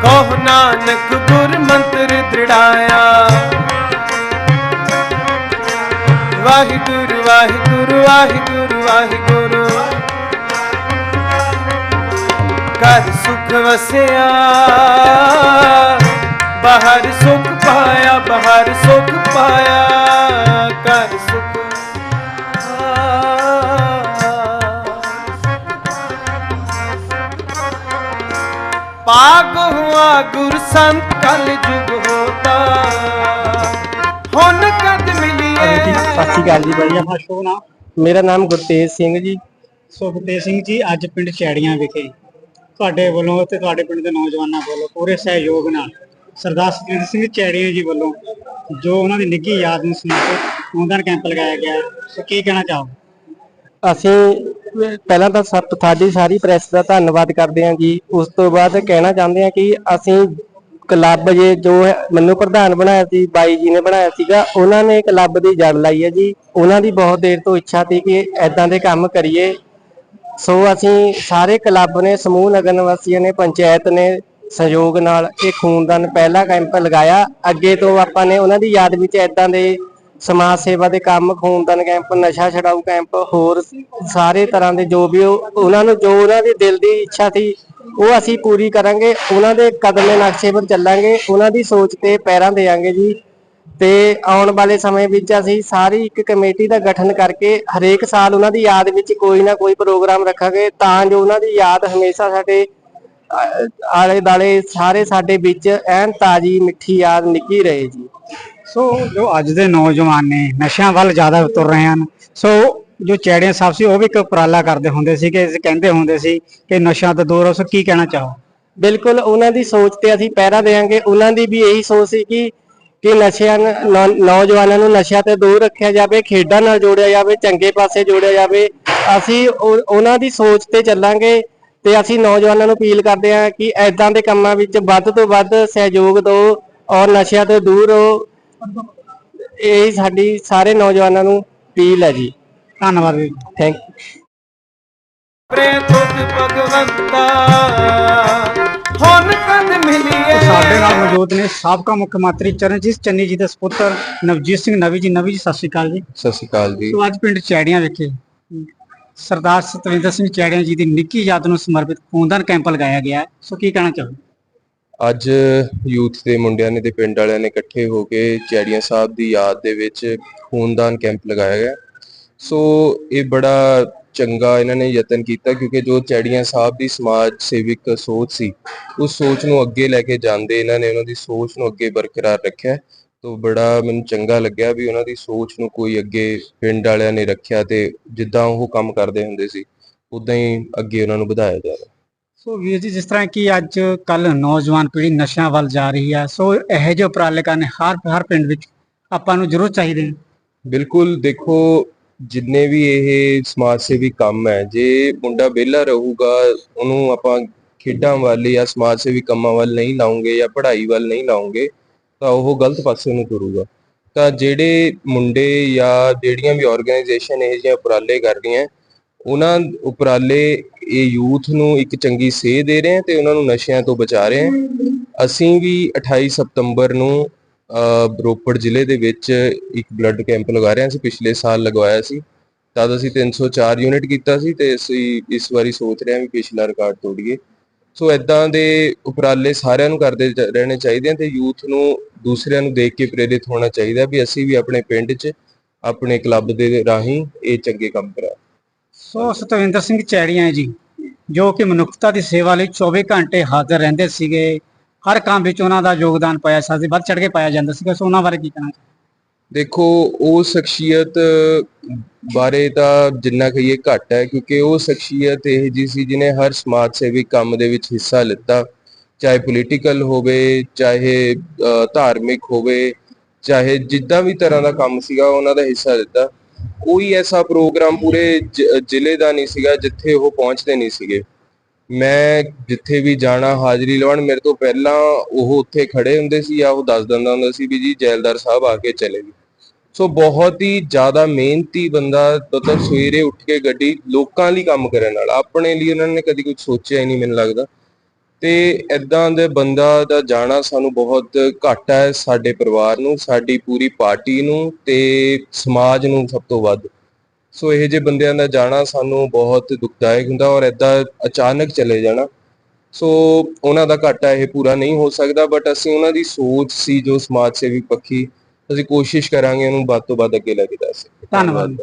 ਕਹੋ ਨਾਨਕ ਗੁਰ ਮੰਤਰ ਦ੍ਰਿੜਾਇਆ। ਵਾਹਿਗੁਰੂ ਵਾਹਿਗੁਰੂ ਵਾਹਿਗੁਰੂ ਵਾਹਿਗੁਰੂ। ਘਰ ਸੁਖ ਵਸਿਆ। ਬਾਹਰ ਸੁਖ ਪਾਇਆ ਬਾਹਰ ਸੁਖ ਪਾਇਆ। ਘਰ ਸੁਖ ਪਾਗ ਹੁਆ ਗੁਰ ਸੰਤ ਕਲ ਜੁਗ ਹੋਤਾ। ਹੁਣ ਕਦ ਮਿਲੀਏ? ਸਤਿ ਸ਼੍ਰੀ ਅਕਾਲ ਜੀ ਬਾਈ ਆਪਣਾ ਸ਼ੋਅ ਨਾ ਮੇਰਾ ਨਾਮ ਗੁਰਤੇਜ ਸਿੰਘ ਜੀ। ਸੁਖਦੇਵ ਸਿੰਘ ਜੀ ਅੱਜ ਪਿੰਡ ਚੈੜੀਆਂ ਵਿਖੇ ਤੁਹਾਡੇ ਵੱਲੋਂ ਤੇ ਤੁਹਾਡੇ ਪਿੰਡ ਦੇ ਨੌਜਵਾਨਾਂ ਵੱਲੋਂ ਪੂਰੇ ਸਹਿਯੋਗ ਨਾਲ ਸਰਦਾਰ ਸਤਿੰਦਰ ਸਿੰਘ ਚੈੜੀਆਂ ਜੀ ਵੱਲੋਂ ਜੋ ਉਹਨਾਂ ਦੀ ਨਿੱਘੀ ਯਾਦ ਨੂੰ ਸਮਰਪਿਤ ਖੂਨਦਾਨ ਕੈਂਪ ਲਗਾਇਆ ਗਿਆ ਸੋ ਕੀ ਕਹਿਣਾ ਚਾਹੋਗੇ? ਅਸੀਂ ਪਹਿਲਾਂ ਤਾਂ ਸਭ ਤੁਹਾਡੀ ਸਾਰੀ ਪ੍ਰੈਸ ਦਾ ਧੰਨਵਾਦ ਕਰਦੇ ਹਾਂ ਜੀ। ਉਸ ਤੋਂ ਬਾਅਦ ਕਹਿਣਾ ਚਾਹੁੰਦੇ ਹਾਂ ਕਿ ਅਸੀਂ ਕਲੱਬ ਜੇ ਜੋ ਮੈਨੂੰ ਪ੍ਰਧਾਨ ਬਣਾਇਆ ਸੀ, ਬਾਈ ਜੀ ਨੇ ਬਣਾਇਆ ਸੀਗਾ, ਉਹਨਾਂ ਨੇ ਕਲੱਬ ਦੀ ਜੜ ਲਾਈ ਹੈ ਜੀ। ਉਹਨਾਂ ਦੀ ਬਹੁਤ ਦੇਰ ਤੋਂ ਇੱਛਾ ਸੀ ਕਿ ਐਦਾਂ ਦੇ ਕੰਮ ਕਰੀਏ। ਸੋ ਅਸੀਂ ਸਾਰੇ ਕਲੱਬ ਨੇ, ਸਮੂਹ ਨਗਰ ਨਿਵਾਸੀਆਂ ਨੇ, ਪੰਚਾਇਤ ਨੇ ਸਹਿਯੋਗ ਨਾਲ ਇਹ ਖੂਨਦਾਨ ਪਹਿਲਾ ਕੈਂਪ ਲਗਾਇਆ। ਅੱਗੇ ਤੋਂ ਆਪਾਂ ਨੇ ਉਹਨਾਂ ਦੀ ਯਾਦ ਵਿੱਚ ਐਦਾਂ ਦੇ ਸਮਾਜ ਸੇਵਾ ਦੇ ਕੰਮ, ਖੂਨਦਾਨ ਕੈਂਪ, ਨਸ਼ਾ ਛਡਾਊ ਕੈਂਪ, ਹੋਰ ਸਾਰੇ ਤਰ੍ਹਾਂ ਦੇ ਜੋ ਵੀ ਉਹਨਾਂ ਨੂੰ ਜੋ ਉਹਨਾਂ ਦੀ ਦਿਲ ਦੀ ਇੱਛਾ ਸੀ, ਉਹ ਅਸੀਂ ਪੂਰੀ ਕਰਾਂਗੇ। ਉਹਨਾਂ ਦੇ ਕਦਮੇ ਨਕਸ਼ੇ ਪਰ ਚੱਲਾਂਗੇ। ਉਹਨਾਂ ਦੀ ਸੋਚ ਤੇ ਪੈਰਾਂ ਦੇਵਾਂਗੇ ਜੀ। ਤੇ ਆਉਣ ਵਾਲੇ ਸਮੇਂ ਵਿੱਚ ਅਸੀਂ ਸਾਰੀ ਇੱਕ ਕਮੇਟੀ ਦਾ ਗਠਨ ਕਰਕੇ ਹਰੇਕ ਸਾਲ ਉਹਨਾਂ ਦੀ ਯਾਦ ਵਿੱਚ ਕੋਈ ਨਾ ਕੋਈ ਪ੍ਰੋਗਰਾਮ ਰੱਖਾਂਗੇ ਤਾਂ ਜੋ ਉਹਨਾਂ ਦੀ ਯਾਦ ਹਮੇਸ਼ਾ ਸਾਡੇ ਆਲੇ ਦਾਲੇ ਸਾਰੇ ਸਾਡੇ ਵਿੱਚ ਐਨ ਤਾਜੀ ਮਿੱਠੀ ਯਾਦ ਨਿੱਘੀ ਰਹੇ ਜੀ। ਸੋ ਜੋ ਅੱਜ ਦੇ ਨੌਜਵਾਨ ਨੇ ਨਸ਼ਿਆਂ ਵੱਲ ਜ਼ਿਆਦਾ ਤੁਰ ਰਹੇ ਹਨ ਸੋ ਜੋ ਚੈੜੀਆਂ ਸਾਹਿਬ ਸੀ ਉਹ ਵੀ ਇੱਕ ਉਪਰਾਲਾ ਕਰਦੇ ਹੁੰਦੇ ਸੀ ਕਿ ਕਹਿੰਦੇ ਹੁੰਦੇ ਸੀ ਕਿ ਨਸ਼ਿਆਂ ਤੋਂ ਦੂਰ ਰਹੋ। ਕੀ ਕਹਿਣਾ ਚਾਹੋ? ਬਿਲਕੁਲ ਉਹਨਾਂ ਦੀ ਸੋਚ ਤੇ ਅਸੀਂ ਪਹਿਰਾ ਦੇਵਾਂਗੇ। ਉਹਨਾਂ ਦੀ ਵੀ ਇਹੀ ਸੋਚ ਸੀ ਕਿ ਕਿ ਨਸ਼ਿਆਂ ਨੂੰ- ਨੌਜਵਾਨਾਂ ਨੂੰ ਨਸ਼ਿਆਂ ਤੋਂ ਦੂਰ ਰੱਖਿਆ ਜਾਵੇ ਖੇਡਾਂ ਨਾਲ ਜੋੜਿਆ ਜਾਵੇ ਚੰਗੇ ਪਾਸੇ ਜੋੜਿਆ ਜਾਵੇ। ਅਸੀਂ ਉਹ- ਉਹਨਾਂ ਦੀ ਸੋਚ ਤੇ ਚੱਲਾਂਗੇ ਤੇ ਅਸੀਂ ਨੌਜਵਾਨਾਂ ਨੂੰ ਅਪੀਲ ਕਰਦੇ ਹਾਂ ਕਿ ਐਦਾਂ ਦੇ ਕੰਮਾਂ ਵਿੱਚ ਵੱਧ ਤੋਂ ਵੱਧ ਸਹਿਯੋਗ ਦਿਓ ਔਰ ਨਸ਼ਿਆਂ ਤੋਂ ਦੂਰ ਰਹੋ। ਇਹ ਸਾਡੀ ਸਾਰੇ ਨੌਜਵਾਨਾਂ ਨੂੰ ਅਪੀਲ ਹੈ ਜੀ। ਧੰਨਵਾਦ ਜੀ। ਥੈਂਕ ਪ੍ਰੇਮ ਤੁਧ ਭਗਵੰਤਾ। ਮੌਜੂਦ ਨੇ ਸਾਬਕਾ ਮੁੱਖ ਮੰਤਰੀ ਚਰਨਜੀਤ ਚੰਨੀ ਜੀ ਦੇ ਸੁਪੁੱਤਰ ਨਵਜੀਤ ਸਿੰਘ ਨਵੀ ਜੀ। ਨਵੀ ਜੀ ਸਤਿ ਸ਼੍ਰੀ ਅਕਾਲ ਜੀ। ਸਤਿ ਸ਼੍ਰੀ ਅਕਾਲ ਜੀ। ਸੋ ਅੱਜ ਪਿੰਡ ਚੈੜੀਆਂ ਵਿਖੇ ਸਰਦਾਰ ਸਤਵਿੰਦਰ ਸਿੰਘ ਚੈੜੀਆਂ ਜੀ ਦੀ ਨਿੱਕੀ ਯਾਦ ਨੂੰ ਸਮਰਪਿਤ ਖੂਨਦਾਨ ਕੈਂਪ ਲਗਾਇਆ ਗਿਆ। ਸੋ ਕੀ ਕਹਿਣਾ ਚਾਹੋ ਅੱਜ ਯੂਥ ਦੇ ਮੁੰਡਿਆਂ ਨੇ ਤੇ ਪਿੰਡ ਵਾਲਿਆਂ ਨੇ ਇਕੱਠੇ ਹੋ ਕੇ ਚੈੜੀਆਂ ਸਾਹਿਬ ਦੀ ਯਾਦ ਦੇ ਵਿੱਚ ਖੂਨਦਾਨ ਕੈਂਪ ਲਗਾਇਆ ਗਿਆ। ਸੋ ਇਹ ਬੜਾ ਚੰਗਾ ਇਹਨਾਂ ਨੇ ਯਤਨ ਕੀਤਾ ਕਿਉਂਕਿ ਜੋ ਚੈੜੀਆਂ ਸਾਹਿਬ ਦੀ ਸਮਾਜ ਸੇਵਿਕ ਸੋਚ ਸੀ ਉਸ ਸੋਚ ਨੂੰ ਅੱਗੇ ਲੈ ਕੇ ਜਾਂਦੇ ਇਹਨਾਂ ਨੇ ਉਹਨਾਂ ਦੀ ਸੋਚ ਨੂੰ ਅੱਗੇ ਬਰਕਰਾਰ ਰੱਖਿਆ। ਤੋਂ ਬੜਾ ਮੈਨੂੰ ਚੰਗਾ ਲੱਗਿਆ ਵੀ ਉਹਨਾਂ ਦੀ ਸੋਚ ਨੂੰ ਕੋਈ ਅੱਗੇ ਪਿੰਡ ਵਾਲਿਆਂ ਨੇ ਰੱਖਿਆ ਤੇ ਜਿੱਦਾਂ ਉਹ ਕੰਮ ਕਰਦੇ ਹੁੰਦੇ ਸੀ ਉਦਾਂ ਹੀ ਅੱਗੇ ਉਹਨਾਂ ਨੂੰ ਵਧਾਇਆ ਜਾ ਰਿਹਾ। ਸੋ ਵੀਰ ਜੀ ਜਿਸ ਤਰ੍ਹਾਂ ਕਿ ਅੱਜ ਕੱਲ ਨੌਜਵਾਨ ਪੀੜ੍ਹੀ ਨਸ਼ਿਆਂ ਵੱਲ ਜਾ ਰਹੀ ਹੈ ਸੋ ਇਹੋ ਜਿਹੇ ਉਪਰਾਲੇ ਕਰਨੇ ਹਰ ਹਰ ਪਿੰਡ ਵਿੱਚ ਆਪਾਂ ਨੂੰ ਜ਼ਰੂਰ ਚਾਹੀਦੇ ਨੇ ਬਿਲਕੁਲ ਦੇਖੋ ਜਿੰਨੇ ਵੀ ਇਹ ਸਮਾਜ ਸੇਵੀ ਕੰਮ ਹੈ, ਜੇ ਮੁੰਡਾ ਵਿਹਲਾ ਰਹੂਗਾ, ਉਹਨੂੰ ਆਪਾਂ ਖੇਡਾਂ ਵੱਲ ਜਾਂ ਸਮਾਜ ਸੇਵੀ ਕੰਮਾਂ ਵੱਲ ਨਹੀਂ ਲਾਉਂਗੇ ਜਾਂ ਪੜ੍ਹਾਈ ਵੱਲ ਨਹੀਂ ਲਾਉਂਗੇ, ਤਾਂ ਉਹ ਗਲਤ ਪਾਸੇ ਨੂੰ ਤੁਰੂਗਾ। ਤਾਂ ਜਿਹੜੇ ਮੁੰਡੇ ਜਾਂ ਜਿਹੜੀਆਂ ਵੀ ਆਰਗੇਨਾਈਜੇਸ਼ਨ ਇਹ ਜਿਹੇ ਉਪਰਾਲੇ ਕਰ ਰਹੀਆਂ ਉਹਨਾਂ ਉਪਰਾਲੇ ਇਹ ਯੂਥ ਨੂੰ ਇੱਕ ਚੰਗੀ ਸੇਧ ਦੇ ਰਹੇ ਆ ਤੇ ਉਹਨਾਂ ਨੂੰ ਨਸ਼ਿਆਂ ਤੋਂ ਬਚਾ ਰਹੇ ਆ ਅਸੀਂ ਵੀ 28 ਸਤੰਬਰ ਨੂੰ ਰੋਪੜ ਜ਼ਿਲ੍ਹੇ ਦੇ ਵਿੱਚ ਇੱਕ ਬਲੱਡ ਕੈਂਪ ਲਗਾ ਰਹੇ ਹਾਂ ਅਸੀਂ, ਪਿਛਲੇ ਸਾਲ ਲਗਵਾਇਆ ਸੀ। ਤਦ ਅਸੀਂ 304 ਯੂਨਿਟ ਕੀਤਾ ਸੀ ਤੇ ਅਸੀਂ ਇਸ ਵਾਰੀ ਸੋਚ ਰਹੇ ਹਾਂ ਵੀ ਪਿਛਲਾ ਰਿਕਾਰਡ ਤੋੜੀਏ। ਸੋ ਇਦਾਂ ਦੇ ਉਪਰਾਲੇ ਸਾਰਿਆਂ ਨੂੰ ਕਰਦੇ ਰਹਿਣੇ ਚਾਹੀਦੇ ਆ ਤੇ ਯੂਥ ਨੂੰ ਦੂਸਰਿਆਂ ਨੂੰ ਦੇਖ ਕੇ ਪ੍ਰੇਰਿਤ ਹੋਣਾ ਚਾਹੀਦਾ ਵੀ ਅਸੀਂ ਵੀ ਆਪਣੇ ਪਿੰਡ 'ਚ, ਆਪਣੇ ਕਲੱਬ ਦੇ ਰਾਹੀਂ ਇਹ ਚੰਗੇ ਕੰਮ ਕਰਾਂ ਸੋ ਸਤਵਿੰਦਰ ਸਿੰਘ ਚੈੜੀਆਂ ਜੀ, ਜੋ ਕਿ ਮਨੁੱਖਤਾ ਦੀ ਸੇਵਾ ਲਈ 24 ਘੰਟੇ ਹਾਜ਼ਰ ਰਹਿੰਦੇ ਸੀਗੇ ਹਰ ਕੰਮ ਵਿੱਚ ਉਹਨਾਂ ਦਾ ਯੋਗਦਾਨ ਪਾਇਆ ਸੀ ਵੱਧ ਚੜ ਕੇ ਪਾਇਆ ਜਾਂਦਾ ਸੀਗਾ, ਸੋ ਉਹਨਾਂ ਬਾਰੇ ਕੀ ਕਹਿਣਾ ਦੇਖੋ, ਉਹ ਸ਼ਖਸੀਅਤ ਬਾਰੇ ਤਾਂ ਜਿੰਨਾ ਕਹੀਏ ਘੱਟ ਹੈ, ਕਿਉਂਕਿ ਉਹ ਸ਼ਖਸੀਅਤ ਇਹ ਜੀ ਸੀ ਜਿਹਨੇ ਹਰ ਸਮਾਜ ਸੇਵੀ ਕੰਮ ਦੇ ਵਿੱਚ ਹਿੱਸਾ ਲਿੱਤਾ, ਚਾਹੇ ਪੋਲੀਟੀਕਲ ਹੋਵੇ, ਚਾਹੇ ਧਾਰਮਿਕ ਹੋਵੇ, ਚਾਹੇ ਜਿੱਦਾਂ ਵੀ ਤਰ੍ਹਾਂ ਦਾ ਕੰਮ ਸੀਗਾ, ਉਹਨਾਂ ਦਾ ਹਿੱਸਾ ਲਿੱਤਾ। ਕੋਈ ਐਸਾ ਪ੍ਰੋਗਰਾਮ ਪੂਰੇ ਜ਼ਿਲ੍ਹੇ ਦਾ ਨਹੀਂ ਸੀਗਾ, ਜਿੱਥੇ ਉਹ ਪਹੁੰਚਦੇ ਨਹੀਂ ਸੀਗੇ। ਮੈਂ ਜਿੱਥੇ ਵੀ ਜਾਣਾ, ਹਾਜ਼ਰੀ ਲਵਾਉਣ ਮੇਰੇ ਤੋਂ ਪਹਿਲਾਂ ਉਹ ਉੱਥੇ ਖੜੇ ਹੁੰਦੇ ਸੀ, ਜਾਂ ਉਹ ਦੱਸ ਦਿੰਦਾ ਹੁੰਦਾ ਸੀ ਵੀ ਜੀ ਜੈਲਦਾਰ ਸਾਹਿਬ ਆ ਕੇ ਚਲੇ ਗਏ। ਸੋ ਬਹੁਤ ਹੀ ਜ਼ਿਆਦਾ ਮਿਹਨਤੀ ਬੰਦਾ, ਮਤਲਬ ਸਵੇਰੇ ਉੱਠ ਕੇ ਗੱਡੀ ਲੋਕਾਂ ਲਈ ਕੰਮ ਕਰਨ ਵਾਲਾ, ਆਪਣੇ ਲਈ ਉਹਨਾਂ ਨੇ ਕਦੀ ਕੁਝ ਸੋਚਿਆ ਹੀ ਨਹੀਂ ਮੈਨੂੰ ਲੱਗਦਾ। ਤੇ ਇਦਾਂ ਦੇ ਬੰਦਾ ਦਾ ਜਾਣਾ ਸਾਨੂੰ ਬਹੁਤ ਘੱਟ ਹੈ ਸਾਡੇ ਪਰਿਵਾਰ ਨੂੰ, ਸਾਡੀ ਪੂਰੀ ਪਾਰਟੀ ਨੂੰ ਤੇ ਸਮਾਜ ਨੂੰ ਸਭ ਤੋਂ ਵੱਧ। ਸੋ ਇਹ ਜੇ ਬੰਦਿਆਂ ਦਾ ਜਾਣਾ ਸਾਨੂੰ ਬਹੁਤ ਦੁਖਦਾਇਕ ਹੁੰਦਾ ਔਰ ਇਦਾਂ ਅਚਾਨਕ ਚਲੇ ਜਾਣਾ। ਸੋ ਉਹਨਾਂ ਦਾ ਘਾਟਾ ਇਹ ਪੂਰਾ ਨਹੀਂ ਹੋ ਸਕਦਾ ਬਟ ਅਸੀਂ ਉਹਨਾਂ ਦੀ ਸੋਚ ਸੀ ਜੋ ਸਮਾਜ ਸੇਵੀ ਪੱਖੀ ਅਸੀਂ ਕੋਸ਼ਿਸ਼ ਕਰਾਂਗੇ ਉਹਨੂੰ ਵੱਧ ਤੋਂ ਵੱਧ ਅੱਗੇ ਲੈ ਕੇ ਜਾ ਸਕੀਏ। ਧੰਨਵਾਦ।